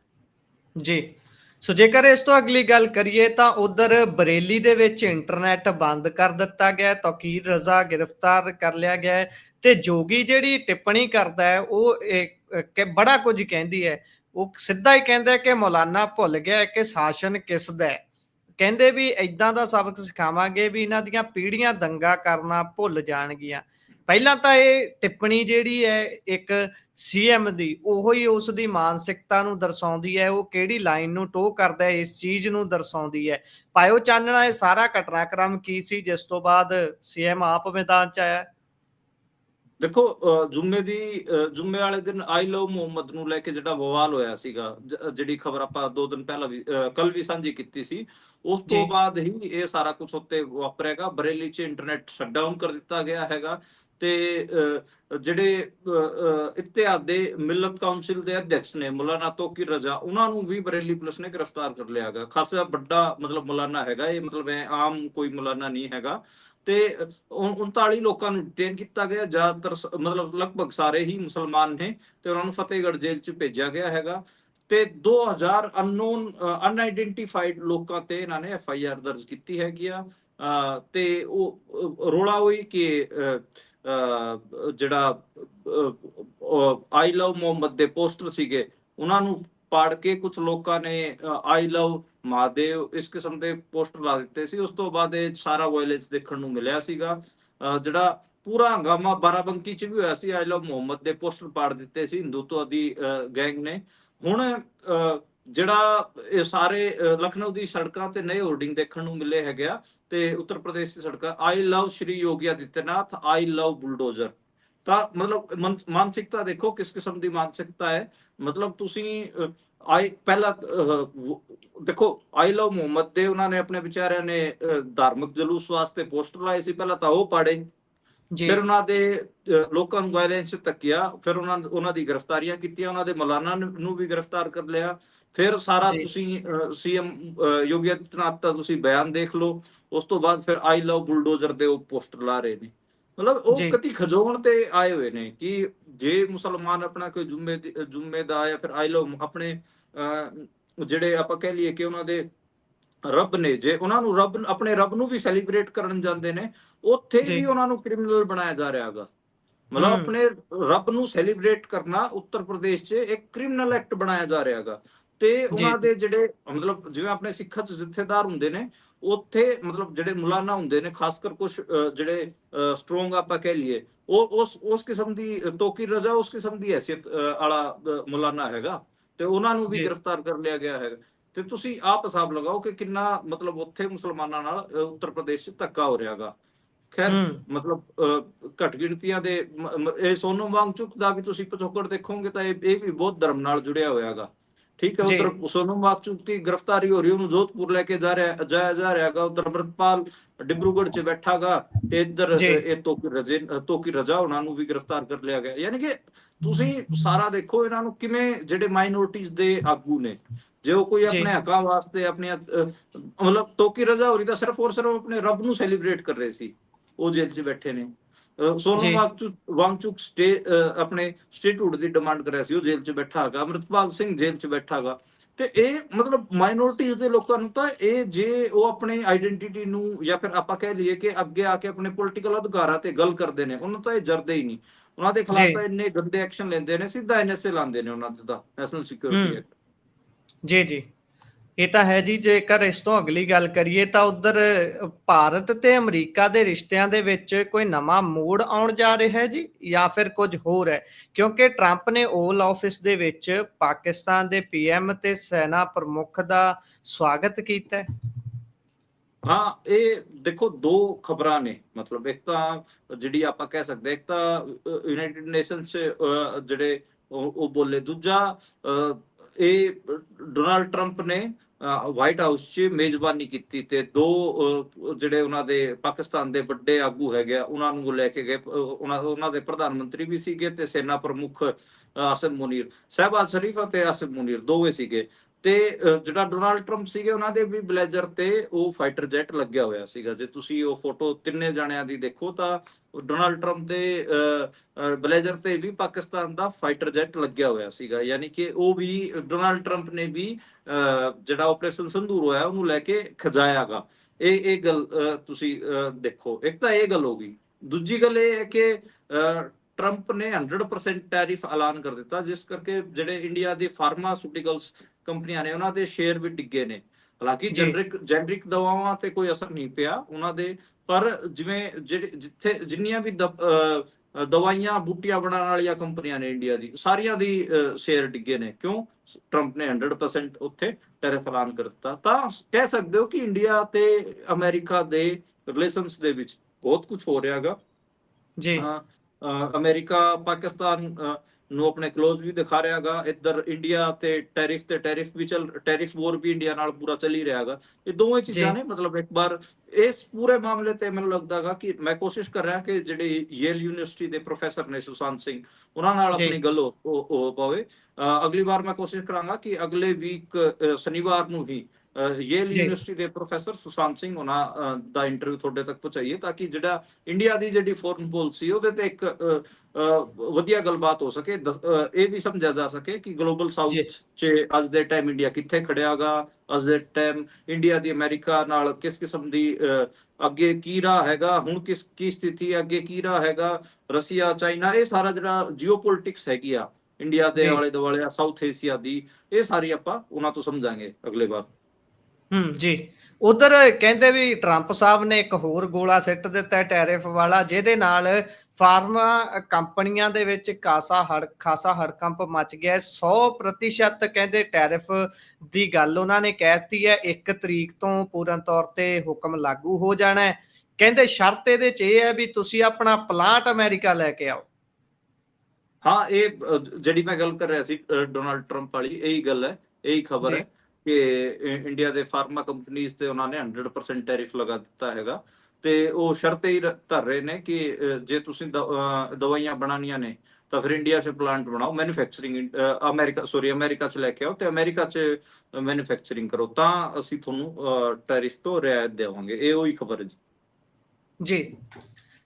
ਜੀ। ਸੋ ਜੇਕਰ ਇਸ ਤੋਂ ਅਗਲੀ ਗੱਲ ਕਰੀਏ ਤਾਂ ਉਧਰ ਬਰੇਲੀ ਦੇ ਵਿੱਚ ਇੰਟਰਨੈਟ ਬੰਦ ਕਰ ਦਿੱਤਾ ਗਿਆ ਤੌਕੀਰ ਰਜ਼ਾ ਗ੍ਰਿਫਤਾਰ ਕਰ ਲਿਆ ਗਿਆ ਹੈ ਤੇ ਜੋਗੀ ਜਿਹੜੀ ਟਿੱਪਣੀ ਕਰਦਾ ਹੈ, ਉਹ ਕਿ ਬੜਾ ਕੁਝ ਕਹਿੰਦੀ ਹੈ। ਉਹ ਸਿੱਧਾ ਹੀ ਕਹਿੰਦਾ ਕਿ ਮੌਲਾਨਾ ਭੁੱਲ ਗਿਆ ਕਿ ਸ਼ਾਸਨ ਕਿਸ ਦਾ ਹੈ। ਕਹਿੰਦੇ ਵੀ ਇਦਾਂ ਦਾ ਸਬਕ ਸਿਖਾਵਾਂਗੇ ਵੀ ਇਹਨਾਂ ਦੀਆਂ ਪੀੜ੍ਹੀਆਂ ਦੰਗਾ ਕਰਨਾ ਭੁੱਲ ਜਾਣਗੀਆਂ। ਪਹਿਲਾਂ ਤਾਂ ਇਹ ਟਿੱਪਣੀ ਜਿਹੜੀ ਹੈ ਇੱਕ ਸੀਐਮ ਦੀ ਉਹੋ ਹੀ ਉਸ ਦੀ ਮਾਨਸਿਕਤਾ ਨੂੰ ਦਰਸਾਉਂਦੀ ਹੈ ਉਹ ਕਿਹੜੀ ਲਾਈਨ ਨੂੰ ਟੋ ਕਰਦਾ ਹੈ ਇਸ ਚੀਜ਼ ਨੂੰ ਦਰਸਾਉਂਦੀ ਹੈ। ਪਾਇਓ ਚਾਨਣਾ ਇਹ ਸਾਰਾ ਘਟਨਾਕ੍ਰਮ ਕੀ ਸੀ ਜਿਸ ਤੋਂ ਬਾਅਦ ਸੀਐਮ ਆਪ ਮੈਦਾਨ ਚ ਆਇਆ? ਦੇਖੋ ਜੁਮੇ ਦੀ ਜੁਮੇ ਵਾਲੇ ਦਿਨ ਆਈ ਲਵ ਮੁਹੰਮਦ ਨੂੰ ਲੈ ਕੇ ਜਿਹੜਾ ਬਵਾਲ ਹੋਇਆ ਸੀਗਾ ਜਿਹੜੀ ਖਬਰ ਆਪਾਂ ਦੋ ਦਿਨ ਪਹਿਲਾਂ ਵੀ ਕੱਲ ਵੀ ਸਾਂਝੀ ਕੀਤੀ ਸੀ ਉਸ ਤੋਂ। ਬਾਅਦ ਹੀ ਇਹ ਸਾਰਾ ਕੁਝ ਉੱਤੇ ਵਾਪਰੇਗਾ ਬਰੇਲੀ 'ਚ ਇੰਟਰਨੈਟ ਸ਼ਟਡਾਊਨ ਕਰ ਦਿੱਤਾ ਗਿਆ ਹੈਗਾ। ਤੇ ਜਿਹੜੇ ਇਤਿਹਾਦ ਦੇ ਮਿਲਤ ਕਾਉਂਸਲ ਦੇ ਅਧਿਕਸ਼ ਨੇ ਮੁਲਾਨਾ ਤੋਕੀ ਰਜ਼ਾ ਉਹਨਾਂ ਨੂੰ ਵੀ ਬਰੇਲੀ ਪੁਲਿਸ ਨੇ ਗ੍ਰਿਫਤਾਰ ਕਰ ਲਿਆ ਹੈਗਾ। ਖਾਸਾ ਵੱਡਾ ਮਤਲਬ ਮੁਲਾਨਾ ਹੈਗਾ ਇਹ ਮਤਲਬ ਇਹ ਆਮ ਕੋਈ ਮੁਲਾਨਾ ਨਹੀਂ ਹੈਗਾ। ਤੇ 39 ਲੋਕਾਂ ਨੂੰ ਡਿਟੇਨ ਕੀਤਾ ਗਿਆ ਜ਼ਿਆਦਾਤਰ ਮਤਲਬ ਲਗਭਗ ਸਾਰੇ ਹੀ ਮੁਸਲਮਾਨ ਨੇ ਤੇ ਉਹਨਾਂ ਨੂੰ ਫਤਿਹਗੜ੍ਹ ਜੇਲ੍ਹ 'ਚ ਭੇਜਿਆ ਗਿਆ ਹੈਗਾ। ਤੇ 2000 ਅਨਨੋਨ ਅਨਆਇਡੈਂਟੀਫਾਈਡ ਲੋਕਾਂ ਤੇ ਇਹਨਾਂ ਨੇ ਐਫ ਆਈ ਆਰ ਦਰਜ ਕੀਤੀ ਹੈਗੀ ਆ। ਤੇ ਉਹ ਰੋਲਾ ਹੋਈ ਕਿ ਅਹ, ਜਿਹੜਾ ਆਈ ਲਵ ਮੁਹੰਮਦ ਦੇ ਪੋਸਟਰ ਸੀਗੇ ਉਹਨਾਂ ਨੂੰ ਪਾੜ ਕੇ ਕੁਝ ਲੋਕਾਂ ਨੇ ਆਈ ਲਵ ਮਹਾਦੇਵ ਇਸ ਕਿਸਮ ਦੇ ਪੋਸਟਰ ਲਾ ਦਿੱਤੇ ਸੀ। ਉਸ ਤੋਂ ਬਾਅਦ ਇਹ ਸਾਰਾ ਵਾਇਲੈਂਸ ਦੇਖਣ ਨੂੰ ਮਿਲਿਆ ਸੀਗਾ। ਜਿਹੜਾ ਪੂਰਾ ਹੰਗਾਮਾ ਬਾਰਾਬੰਕੀ ਚ ਵੀ ਹੋਇਆ ਸੀ। ਆਈ ਲਵ ਮੁਹੰਮਦ ਦੇ ਪੋਸਟਰ ਪਾੜ ਦਿੱਤੇ ਸੀ। ਹਿੰਦੂਤਵ ਦੀ ਗੈਂਗ ਨੇ। ਹੁਣ ਅਹ, ਜਿਹੜਾ ਇਹ ਸਾਰੇ ਲਖਨਊ ਦੀ ਸੜਕਾਂ ਤੇ ਨਏ ਹੋਰਡਿੰਗ ਦੇਖਣ ਨੂੰ ਮਿਲੇ ਹੈਗੇ ਆ ਤੇ ਉੱਤਰ ਪ੍ਰਦੇਸ਼ ਦੀ ਸੜਕਾਂ ਆਈ ਲਵ ਸ਼੍ਰੀ ਯੋਗੀ ਆਦਿੱਤਿਆਨਾਥ ਆਈ ਲਵ ਬੁਲਡੋਜ਼ਰ। ਤਾਂ ਮਤਲਬ ਮਾਨਸਿਕਤਾ ਦੇਖੋ ਕਿਸ ਕਿਸਮ ਦੀ ਮਾਨਸਿਕਤਾ ਹੈ। ਮਤਲਬ ਤੁਸੀਂ ਆਈ, ਪਹਿਲਾ ਦੇਖੋ, ਆਈ ਲਵ ਮੁਹੰਮਦ ਦੇ ਉਹਨਾਂ ਨੇ ਆਪਣੇ ਵਿਚਾਰਿਆਂ ਨੇ ਧਾਰਮਿਕ ਜਲੂਸ ਵਾਸਤੇ ਪੋਸਟਰ ਲਾਏ ਸੀ। ਪਹਿਲਾਂ ਤਾਂ ਉਹ ਪਾੜੇ। ਫਿਰ ਉਹਨਾਂ ਦੇ ਲੋਕਾਂ ਨੂੰ ਵਾਇਲੈਂਸ ਤੱਕਿਆ ਫਿਰ ਉਹਨਾਂ ਉਹਨਾਂ ਦੀ ਗ੍ਰਿਫਤਾਰੀਆਂ ਕੀਤੀਆਂ ਉਹਨਾਂ ਦੇ ਮੌਲਾਨਾ ਨੂੰ ਵੀ ਗ੍ਰਿਫਤਾਰ ਕਰ ਲਿਆ ਫਿਰ ਸਾਰਾ। ਤੁਸੀਂ ਸੀਐਮ ਯੋਗੀ ਆਦਿੱਤਿਆਨਾਥ ਦਾ ਤੁਸੀਂ ਬਿਆਨ ਦੇਖ ਲਓ ਉਸ ਤੋਂ ਬਾਅਦ ਫਿਰ ਆਈ ਲਵ ਬੁਲਡੋਜ਼ਰ ਦੇ ਉਹ ਪੋਸਟਰ ਲਾ ਰਹੇ ਨੇ ਮਤਲਬ ਉਹ। ਕਤੀ ਖਜੋਣ ਤੇ ਆਏ ਹੋਏ ਨੇ ਕਿ ਜੇ ਮੁਸਲਮਾਨ ਆਪਣਾ ਕੋਈ ਜੁਮੇ ਜੁਮੇ ਦਾ ਜਾਂ ਫਿਰ ਆਈ ਲਵ ਆਪਣੇ ਜਿਹੜੇ ਆਪਾਂ ਕਹਿ ਲਈਏ ਕਿ ਉਹਨਾਂ ਦੇ ਰੱਬ ਨੇ ਜੇ ਉਹਨਾਂ ਨੂੰ ਰੱਬ ਆਪਣੇ ਰੱਬ ਨੂੰ ਵੀ ਸੈਲੀਬ੍ਰੇਟ ਕਰਨ ਜਾਂਦੇ ਨੇ ਉੱਥੇ। ਵੀ ਉਹਨਾਂ ਨੂੰ ਕ੍ਰਿਮੀਨਲ ਬਣਾਇਆ ਜਾ ਰਿਹਾ ਹੈਗਾ ਮਤਲਬ। ਆਪਣੇ ਰੱਬ ਨੂੰ ਸੈਲੀਬ੍ਰੇਟ ਕਰਨਾ ਉੱਤਰ ਪ੍ਰਦੇਸ਼ 'ਚ ਇੱਕ ਕ੍ਰਿਮੀਨਲ ਐਕਟ ਬਣਾਇਆ ਜਾ ਰਿਹਾ ਹੈਗਾ ਤੇ ਉਹਨਾਂ ਦੇ ਜਿਹੜੇ ਮਤਲਬ ਜਿਵੇਂ ਆਪਣੇ ਸਿੱਖਾਂ 'ਚ ਜਥੇਦਾਰ ਹੁੰਦੇ ਨੇ ਉੱਥੇ ਮਤਲਬ ਜਿਹੜੇ ਮੁਲਾਨਾ ਹੁੰਦੇ ਨੇ ਖਾਸ ਕਰ ਕੁਝ ਜਿਹੜੇ ਸਟਰੋਂਗ ਆਪਾਂ ਕਹਿ ਲਈਏ ਉਹ ਉਸ ਉਸ ਕਿਸਮ ਦੀ ਤੋਕੀ ਰਜ਼ਾ ਉਸ ਕਿਸਮ ਦੀ ਹੈਸੀਅਤ ਅ, ਵਾਲਾ ਮੁਲਾਨਾ ਹੈਗਾ ਤੇ ਉਹਨਾਂ ਨੂੰ ਵੀ। ਗ੍ਰਿਫਤਾਰ ਕਰ ਲਿਆ ਗਿਆ ਹੈਗਾ ਤੇ ਤੁਸੀਂ ਆਪ ਹਿਸਾਬ ਲਗਾਓ ਕਿ ਕਿੰਨਾ ਮਤਲਬ ਉੱਥੇ ਮੁਸਲਮਾਨਾਂ ਨਾਲ ਉੱਤਰ ਪ੍ਰਦੇਸ਼ 'ਚ ਧੱਕਾ ਹੋ ਰਿਹਾਗਾ। ਖੈਰ ਮਤਲਬ ਘੱਟ ਗਿਣਤੀਆਂ ਦੇ ਇਹ ਸੋਨਮ ਵਾਂਗਚੁਕ ਦਾ ਵੀ ਤੁਸੀਂ ਪਿਛੋਕੜ ਦੇਖੋਗੇ ਤਾਂ ਇਹ ਵੀ ਬਹੁਤ ਧਰਮ ਨਾਲ ਜੁੜਿਆ ਹੋਇਆਗਾ। ਠੀਕ ਹੈ। ਉਧਰ ਸੋਨਮ ਵਾਂਗਚੁਕ ਦੀ ਗ੍ਰਿਫਤਾਰੀ ਹੋ ਰਹੀ ਉਹਨੂੰ ਜੋਧਪੁਰ ਲੈ ਕੇ ਜਾ ਰਿਹਾ ਜਾਇਆ ਜਾ ਰਿਹਾਗਾ ਉਧਰ ਅਮਰਤਪਾਲ ਡਿਬਰੂਗੜ੍ਹ 'ਚ ਬੈਠਾਗਾ ਤੇ ਇੱਧਰ। ਇਹ ਤੋਕੀ ਰਜੇ ਤੋਕੀ ਰਜਾ ਉਹਨਾਂ ਨੂੰ ਵੀ ਗ੍ਰਿਫਤਾਰ ਕਰ ਲਿਆ ਗਿਆ। ਯਾਨੀ ਕਿ ਤੁਸੀਂ ਸਾਰਾ ਦੇਖੋ ਇਹਨਾਂ ਨੂੰ ਕਿਵੇਂ ਜਿਹੜੇ ਮਾਈਨੋਰਟੀਜ਼ ਦੇ ਆਗੂ ਨੇ। ਜੇ ਉਹ ਕੋਈ। ਆਪਣੇ ਹੱਕਾਂ ਵਾਸਤੇ ਆਪਣੀਆਂ ਅਹ, ਮਤਲਬ ਤੋਕੀ ਰਜ਼ਾ ਹੋਰੀ ਤਾਂ ਸਿਰਫ ਔਰ ਸਿਰਫ ਆਪਣੇ ਰੱਬ ਨੂੰ ਸੈਲੀਬ੍ਰੇਟ ਕਰ ਰਹੇ ਸੀ ਉਹ ਜੇਲ੍ਹ 'ਚ ਬੈਠੇ ਨੇ। ਸੋਨਮ ਵਾਂਗਚੁਕ ਵਾਂਗਚੁਕ ਸਟੇ ਆਪਣੇ ਸਟੇਟਹੂਡ ਦੀ ਡਿਮਾਂਡ ਕਰ ਰਿਹਾ ਸੀ ਉਹ ਜੇਲ੍ਹ 'ਚ ਬੈਠਾ ਹੈਗਾ ਅਮਰਿਤਪਾਲ ਸਿੰਘ ਜੇਲ੍ਹ 'ਚ ਬੈਠਾ ਹੈਗਾ ਤੇ ਇਹ ਮਤਲਬ ਮਾਈਨੋਰਟੀਜ਼ ਦੇ ਲੋਕਾਂ ਨੂੰ ਤਾਂ ਇਹ ਜੇ ਉਹ ਆਪਣੇ ਆਇਡੈਂਟੀਟੀ ਨੂੰ ਜਾਂ ਫਿਰ ਆਪਾਂ ਕਹਿ ਲਈਏ ਕਿ ਅੱਗੇ ਆ ਕੇ ਆਪਣੇ ਪੋਲਿਟੀਕਲ ਅਧਿਕਾਰਾਂ ਤੇ ਗੱਲ ਕਰਦੇ ਨੇ ਉਹਨਾਂ ਤਾਂ ਇਹ ਜਰਦੇ ਹੀ ਨਹੀਂ ਉਹਨਾਂ ਦੇ ਖਿਲਾਫ। ਤਾਂ ਇੰਨੇ ਗੰਦੇ ਐਕਸ਼ਨ ਲੈਂਦੇ ਨੇ ਸਿੱਧਾ ਐਨਐਸਏ ਲਾਉਂਦੇ ਨੇ ਉਹਨਾਂ ਤੇ ਤਾਂ ਨੈਸ਼ਨਲ ਸਿਕਿਉਰਿਟੀ। ਐਕਟ ਜੀ ਜੀ। ਇਹ ਤਾਂ ਹੈ ਜੀ ਜੇਕਰ ਇਸ ਤੋਂ ਅਗਲੀ ਗੱਲ ਕਰੀਏ ਤਾਂ ਉਧਰ ਭਾਰਤ ਤੇ ਅਮਰੀਕਾ ਦੇ ਰਿਸ਼ਤਿਆਂ ਦੇ ਵਿੱਚ ਕੋਈ ਨਵਾਂ ਮੋੜ ਆਉਣ ਜਾ ਰਿਹਾ ਹੈ ਜੀ ਜਾਂ ਫਿਰ ਕੁਝ ਹੋਰ ਹੈ? ਕਿਉਂਕਿ ਟਰੰਪ ਨੇ ਓਲ ਆਫਿਸ ਦੇ ਵਿੱਚ ਪਾਕਿਸਤਾਨ ਦੇ ਪੀਐਮ ਤੇ ਸੈਨਾ ਪ੍ਰਮੁੱਖ ਦਾ ਸਵਾਗਤ ਕੀਤਾ ਹੈ। ਹਾਂ ਇਹ ਦੇਖੋ ਦੋ ਖਬਰਾਂ ਨੇ। ਮਤਲਬ ਇੱਕ ਤਾਂ ਜਿਹੜੀ ਆਪਾਂ ਕਹਿ ਸਕਦੇ ਹਾਂ, ਇੱਕ ਤਾਂ ਯੂਨਾਈਟਿਡ ਨੇਸ਼ਨਸ ਜਿਹੜੇ ਉਹ ਬੋਲੇ। ਦੂਜਾ ਇਹ ਡੋਨਾਲਡ ਟਰੰਪ ਨੇ ਵਾਈਟ ਹਾਊਸ 'ਚ ਮੇਜ਼ਬਾਨੀ ਕੀਤੀ ਤੇ ਦੋ ਜਿਹੜੇ ਉਹਨਾਂ ਦੇ ਪਾਕਿਸਤਾਨ ਦੇ ਵੱਡੇ ਆਗੂ ਹੈਗੇ ਆ, ਉਹਨਾਂ ਨੂੰ ਲੈ ਕੇ ਗਏ ਉਹਨਾਂ ਉਹਨਾਂ ਦੇ ਪ੍ਰਧਾਨ ਮੰਤਰੀ ਵੀ ਸੀਗੇ ਤੇ ਸੈਨਾ ਪ੍ਰਮੁੱਖ ਆਸਿਮ ਮੁਨੀਰ, ਸਹਿਬਾਜ਼ ਸ਼ਰੀਫ ਅਤੇ ਆਸਿਮ ਮੁਨੀਰ ਦੋਵੇਂ ਸੀਗੇ ਤੇ ਜਿਹੜਾ ਡੋਨਾਲਡ ਟਰੰਪ ਸੀਗੇ ਉਹਨਾਂ ਦੇ ਵੀ ਬਲੇਜ਼ਰ ਤੇ ਉਹ ਫਾਈਟਰ ਜੈਟ ਲੱਗਿਆ ਹੋਇਆ ਸੀਗਾ, ਜੇ ਤੁਸੀਂ ਉਹ ਫੋਟੋ ਤਿੰਨੇ ਜਾਣਿਆਂ ਦੀ ਦੇਖੋ ਤਾਂ ਡੋਨਾਲਡ ਟਰੰਪ ਦੇ ਬਲੇਜ਼ਰ ਤੇ ਵੀ ਪਾਕਿਸਤਾਨ ਦਾ ਫਾਈਟਰ ਜੈਟ ਲੱਗਿਆ ਹੋਇਆ ਸੀਗਾ। ਯਾਨੀ ਕਿ ਉਹ ਵੀ ਡੋਨਾਲਡ ਟਰੰਪ ਨੇ ਵੀ ਜਿਹੜਾ ਆਪਰੇਸ਼ਨ ਸੰਦੂਰ ਹੋਇਆ ਉਹਨੂੰ ਲੈ ਕੇ ਖਜਾਇਆਗਾ। ਇਹ ਇਹ ਗੱਲ ਤੁਸੀਂ ਦੇਖੋ। ਇੱਕ ਤਾਂ ਇਹ ਗੱਲ ਹੋ ਗਈ। ਦੂਜੀ ਗੱਲ ਇਹ ਹੈ ਕਿ ਟਰੰਪ ਨੇ 100% ਟੈਰਿਫ ਐਲਾਨ ਕਰ ਦਿੱਤਾ ਜਿਸ ਕਰਕੇ ਜਿਹੜੇ ਇੰਡੀਆ ਦੇ ਫਾਰਮਾਸਿਊਟੀਕਲਸ ਕੰਪਨੀਆਂ ਨੇ ਉਹਨਾਂ ਦੇ ਸ਼ੇਅਰ ਵੀ ਡਿੱਗੇ ਨੇ। ਹਾਲਾਂਕਿ। ਜੈਨਰਿਕ ਜੈਨਰਿਕ ਦਵਾਵਾਂ ਤੇ ਕੋਈ ਅਸਰ ਨਹੀਂ ਪਿਆ। ਉਹਨਾਂ ਦੇ ਪਰ ਜਿਵੇਂ ਜਿੱਥੇ ਜਿੰਨੀਆਂ ਵੀ ਦਵਾਈਆਂ ਬੂਟੀਆਂ ਬਣਾਉਣ ਵਾਲੀਆਂ ਕੰਪਨੀਆਂ ਨੇ ਇੰਡੀਆ ਦੀ ਸਾਰੀਆਂ ਦੀ ਸ਼ੇਅਰ ਡਿੱਗੇ ਨੇ। ਕਿਉਂ? ਟਰੰਪ ਨੇ 100% ਉੱਥੇ ਟੈਰਿਫ ਐਲਾਨ ਕਰ ਦਿੱਤਾ। ਤਾਂ ਕਹਿ ਸਕਦੇ ਹੋ ਕਿ ਇੰਡੀਆ ਤੇ ਅਮਰੀਕਾ ਦੇ ਰਿਲੇਸ਼ਨਸ ਦੇ ਵਿੱਚ ਬਹੁਤ ਕੁਝ ਹੋ ਰਿਹਾਗਾ ਜੀ। ਅਹ, ਅਮਰੀਕਾ ਪਾਕਿਸਤਾਨ ਨੂੰ ਆਪਣੇ ক্লোਜ਼ ਵੀ ਦਿਖਾ ਰਿਹਾਗਾ ਇੱਧਰ ਇੰਡੀਆ ਤੇ ਟੈਰਿਫ ਤੇ ਟੈਰਿਫ ਵੀ ਚੱਲ ਟੈਰਿਫ ਵੋਰ ਵੀ ਇੰਡੀਆ ਨਾਲ ਪੂਰਾ ਚੱਲ ਹੀ ਰਿਹਾਗਾ ਇਹ ਦੋਵੇਂ ਚੀਜ਼ਾਂ। ਨੇ ਮਤਲਬ ਇੱਕ ਵਾਰ ਇਸ ਪੂਰੇ ਮਾਮਲੇ ਤੇ ਮੈਨੂੰ ਲੱਗਦਾਗਾ ਕਿ ਮੈਂ ਕੋਸ਼ਿਸ਼ ਕਰ ਰਿਹਾ ਕਿ ਜਿਹੜੇ ਯੇਲ ਯੂਨੀਵਰਸਿਟੀ ਦੇ ਪ੍ਰੋਫੈਸਰ ਨੇ ਸੁਸ਼ਾਂਤ ਸਿੰਘ ਉਹਨਾਂ ਨਾਲ। ਆਪਣੀ ਗੱਲ ਹੋ ਪਵੇ ਅਗਲੀ ਵਾਰ ਮੈਂ ਕੋਸ਼ਿਸ਼ ਕਰਾਂਗਾ ਕਿ ਅਗਲੇ ਵੀਕ ਸ਼ਨੀਵਾਰ ਨੂੰ ਹੀ ਯੇਲ। ਯੂਨੀਵਰਸਿਟੀ ਦੇ ਪ੍ਰੋਫੈਸਰ ਸੁਸ਼ਾਂਤ ਸਿੰਘ ਉਹਨਾਂ ਦਾ ਇੰਟਰਵਿਊ ਤੁਹਾਡੇ ਤੱਕ ਪਹੁੰਚਾਈਏ ਤਾਂ ਕਿ ਜਿਹੜਾ ਇੰਡੀਆ ਦੀ ਜਿਹੜੀ ਫੋਰਨ ਪਾਲਿਸੀ ਉਹਦੇ ਤੇ ਇੱਕ ਵਧੀਆ ਗੱਲਬਾਤ ਹੋ ਸਕੇ ਇਹ ਵੀ ਸਮਝਿਆ ਜਾ ਸਕੇ ਕਿ ਗਲੋਬਲ ਸਾਊਥ। 'ਚ ਅੱਜ ਦੇ ਟਾਈਮ ਇੰਡੀਆ ਕਿੱਥੇ ਖੜਿਆਗਾ ਅੱਜ ਦੇ ਟਾਈਮ ਇੰਡੀਆ ਦੀ ਅਮਰੀਕਾ ਨਾਲ ਕਿਸ ਕਿਸਮ ਦੀ ਅੱਗੇ ਕੀ ਰਾਹ ਹੈਗਾ ਹੁਣ ਕਿਸ ਕੀ ਸਥਿਤੀ ਅੱਗੇ ਕੀ ਰਾਹ ਹੈਗਾ ਰਸ਼ੀਆ ਚਾਈਨਾ ਇਹ ਸਾਰਾ ਜਿਹੜਾ ਜੀਓਪੋਲਿਟਿਕਸ ਹੈਗੀ ਆ ਇੰਡੀਆ ਦੇ। ਆਲੇ ਦੁਆਲੇ ਸਾਊਥ ਏਸ਼ੀਆ ਦੀ ਇਹ ਸਾਰੀ ਆਪਾਂ ਉਹਨਾਂ ਤੋਂ ਸਮਝਾਂਗੇ ਅਗਲੇ ਵਾਰ ਹੂੰ ਜੀ। ਉਧਰ ਕਹਿੰਦੇ ਵੀ ਟਰੰਪ ਸਾਹਿਬ ਨੇ ਇੱਕ ਹੋਰ ਗੋਲਾ ਸਿੱਟ ਦਿੱਤਾ ਟੈਰਿਫ ਵਾਲਾ ਜਿਹਦੇ ਨਾਲ ਫਾਰਮਾ ਕੰਪਨੀਆਂ ਦੇ ਵਿੱਚ ਕਾਸਾ ਹੜ ਖਾਸਾ ਹੜਕੰਪ ਮਚ ਗਿਆ। ਹੈ। 100% ਕਹਿੰਦੇ ਟੈਰਿਫ ਦੀ ਗੱਲ ਉਹਨਾਂ ਨੇ ਕਹਿਤੀ ਹੈ। 1 ਤਰੀਕ ਤੋਂ ਪੂਰਨ ਤੌਰ ਤੇ ਹੁਕਮ ਲਾਗੂ ਹੋ ਜਾਣਾ ਹੈ। ਕਹਿੰਦੇ ਸ਼ਰਤ ਇਹਦੇ ਚ ਇਹ ਹੈ ਵੀ ਤੁਸੀਂ ਆਪਣਾ ਪਲਾਂਟ ਅਮਰੀਕਾ ਲੈ ਕੇ ਆਓ। ਹਾਂ ਇਹ ਜਿਹੜੀ ਮੈਂ ਗੱਲ ਕਰ ਰਿਹਾ ਸੀ ਡੋਨਾਲਡ ਟਰੰਪ ਵਾਲੀ ਇਹੀ ਗੱਲ ਹੈ ਇਹੀ ਖਬਰ। ਹੈ। ਕਿ ਇੰਡੀਆ ਦੇ ਫਾਰਮਾ ਕੰਪਨੀਆਂ ਤੇ ਉਹਨਾਂ ਨੇ 100% ਟੈਰਿਫ ਲਗਾ ਦਿੱਤਾ ਹੈਗਾ। ਤੇ ਉਹ ਸ਼ਰਤ ਹੀ ਧਰ ਰਹੇ ਨੇ ਕਿ ਜੇ ਤੁਸੀਂ ਦਵਾਈਆਂ ਬਣਾਉਣੀਆਂ ਨੇ, ਤਾਂ ਫਿਰ ਇੰਡੀਆ 'ਚ ਪਲਾਂਟ ਬਣਾਓ ਮੈਨੂਫੈਕਚਰਿੰਗ ਅਮਰੀਕਾ ਸੋਰੀ ਅਮਰੀਕਾ 'ਚ ਲੈ ਕੇ ਆਓ ਤੇ ਅਮਰੀਕਾ 'ਚ ਮੈਨੂਫੈਕਚਰਿੰਗ ਕਰੋ। ਤਾਂ ਅਸੀਂ ਤੁਹਾਨੂੰ ਟੈਰਿਫ ਤੋਂ ਰਿਆਇਤ ਦੇਵਾਂਗੇ। ਇਹ ਉਹੀ ਖਬਰ ਜੀ। ਜੀ।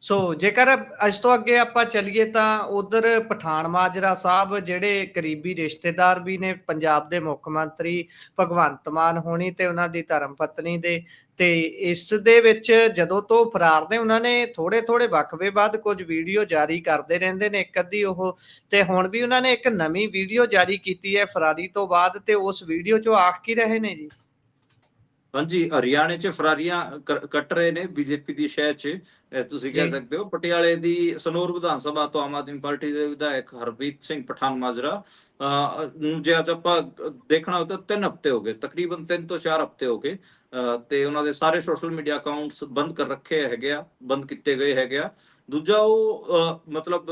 ਸੋ ਜੇਕਰ ਅੱਜ ਤੋਂ ਅੱਗੇ ਆਪਾਂ ਚੱਲੀਏ ਤਾਂ ਉਧਰ ਪਠਾਨ ਮਾਜਰਾ ਸਾਹਿਬ, ਜਿਹੜੇ ਕਰੀਬੀ ਰਿਸ਼ਤੇਦਾਰ ਵੀ ਨੇ, ਪੰਜਾਬ ਦੇ ਮੁੱਖ ਮੰਤਰੀ ਭਗਵੰਤ ਮਾਨ ਹੋਣੀ ਤੇ ਉਹਨਾਂ ਦੀ ਧਰਮ ਪਤਨੀ ਦੇ, ਤੇ ਇਸ ਦੇ ਵਿੱਚ ਜਦੋਂ ਤੋਂ ਫਰਾਰ ਨੇ, ਉਹਨਾਂ ਨੇ ਥੋੜੇ ਥੋੜੇ ਵਕਫੇ ਬਾਅਦ ਕੁਝ ਵੀਡੀਓ ਜਾਰੀ ਕਰਦੇ ਰਹਿੰਦੇ ਨੇ, ਇੱਕ ਅੱਧੀ ਉਹ, ਤੇ ਹੁਣ ਵੀ ਉਹਨਾਂ ਨੇ ਇੱਕ ਨਵੀਂ ਵੀਡੀਓ ਜਾਰੀ ਕੀਤੀ ਹੈ ਫਰਾਰੀ ਤੋਂ ਬਾਅਦ, ਤੇ ਉਸ ਵੀਡੀਓ 'ਚੋਂ ਆਖ ਕੀ ਰਹੇ ਨੇ ਜੀ? ਹਾਂਜੀ ਹਰਿਆਣੇ 'ਚ ਫਰਾਰੀਆਂ ਕੱਟ ਰਹੇ ਨੇ ਬੀਜੇਪੀ ਦੀ ਸ਼ਹਿਰ 'ਚ ਤੁਸੀਂ ਕਹਿ। ਸਕਦੇ ਹੋ ਪਟਿਆਲੇ ਦੀ ਸਨੌਰ ਵਿਧਾਨ ਸਭਾ ਤੋਂ ਆਮ ਆਦਮੀ ਪਾਰਟੀ ਦੇ ਵਿਧਾਇਕ ਹਰਪ੍ਰੀਤ ਸਿੰਘ ਪਠਾਨ ਮਾਜਰਾ ਨੂੰ ਜੇ ਅੱਜ ਆਪਾਂ ਦੇਖਣਾ ਹੋਵੇ ਤਾਂ 3 ਹਫ਼ਤੇ ਹੋ ਗਏ ਤਕਰੀਬਨ 3 ਤੋਂ 4 ਹਫ਼ਤੇ ਹੋ ਗਏ ਤੇ ਉਹਨਾਂ ਦੇ ਸਾਰੇ ਸੋਸ਼ਲ ਮੀਡੀਆ ਅਕਾਊਂਟਸ ਬੰਦ ਕਰ ਰੱਖੇ ਹੈਗੇ ਆ ਬੰਦ ਕੀਤੇ ਗਏ ਹੈਗੇ ਆ ਦੂਜਾ ਉਹ ਮਤਲਬ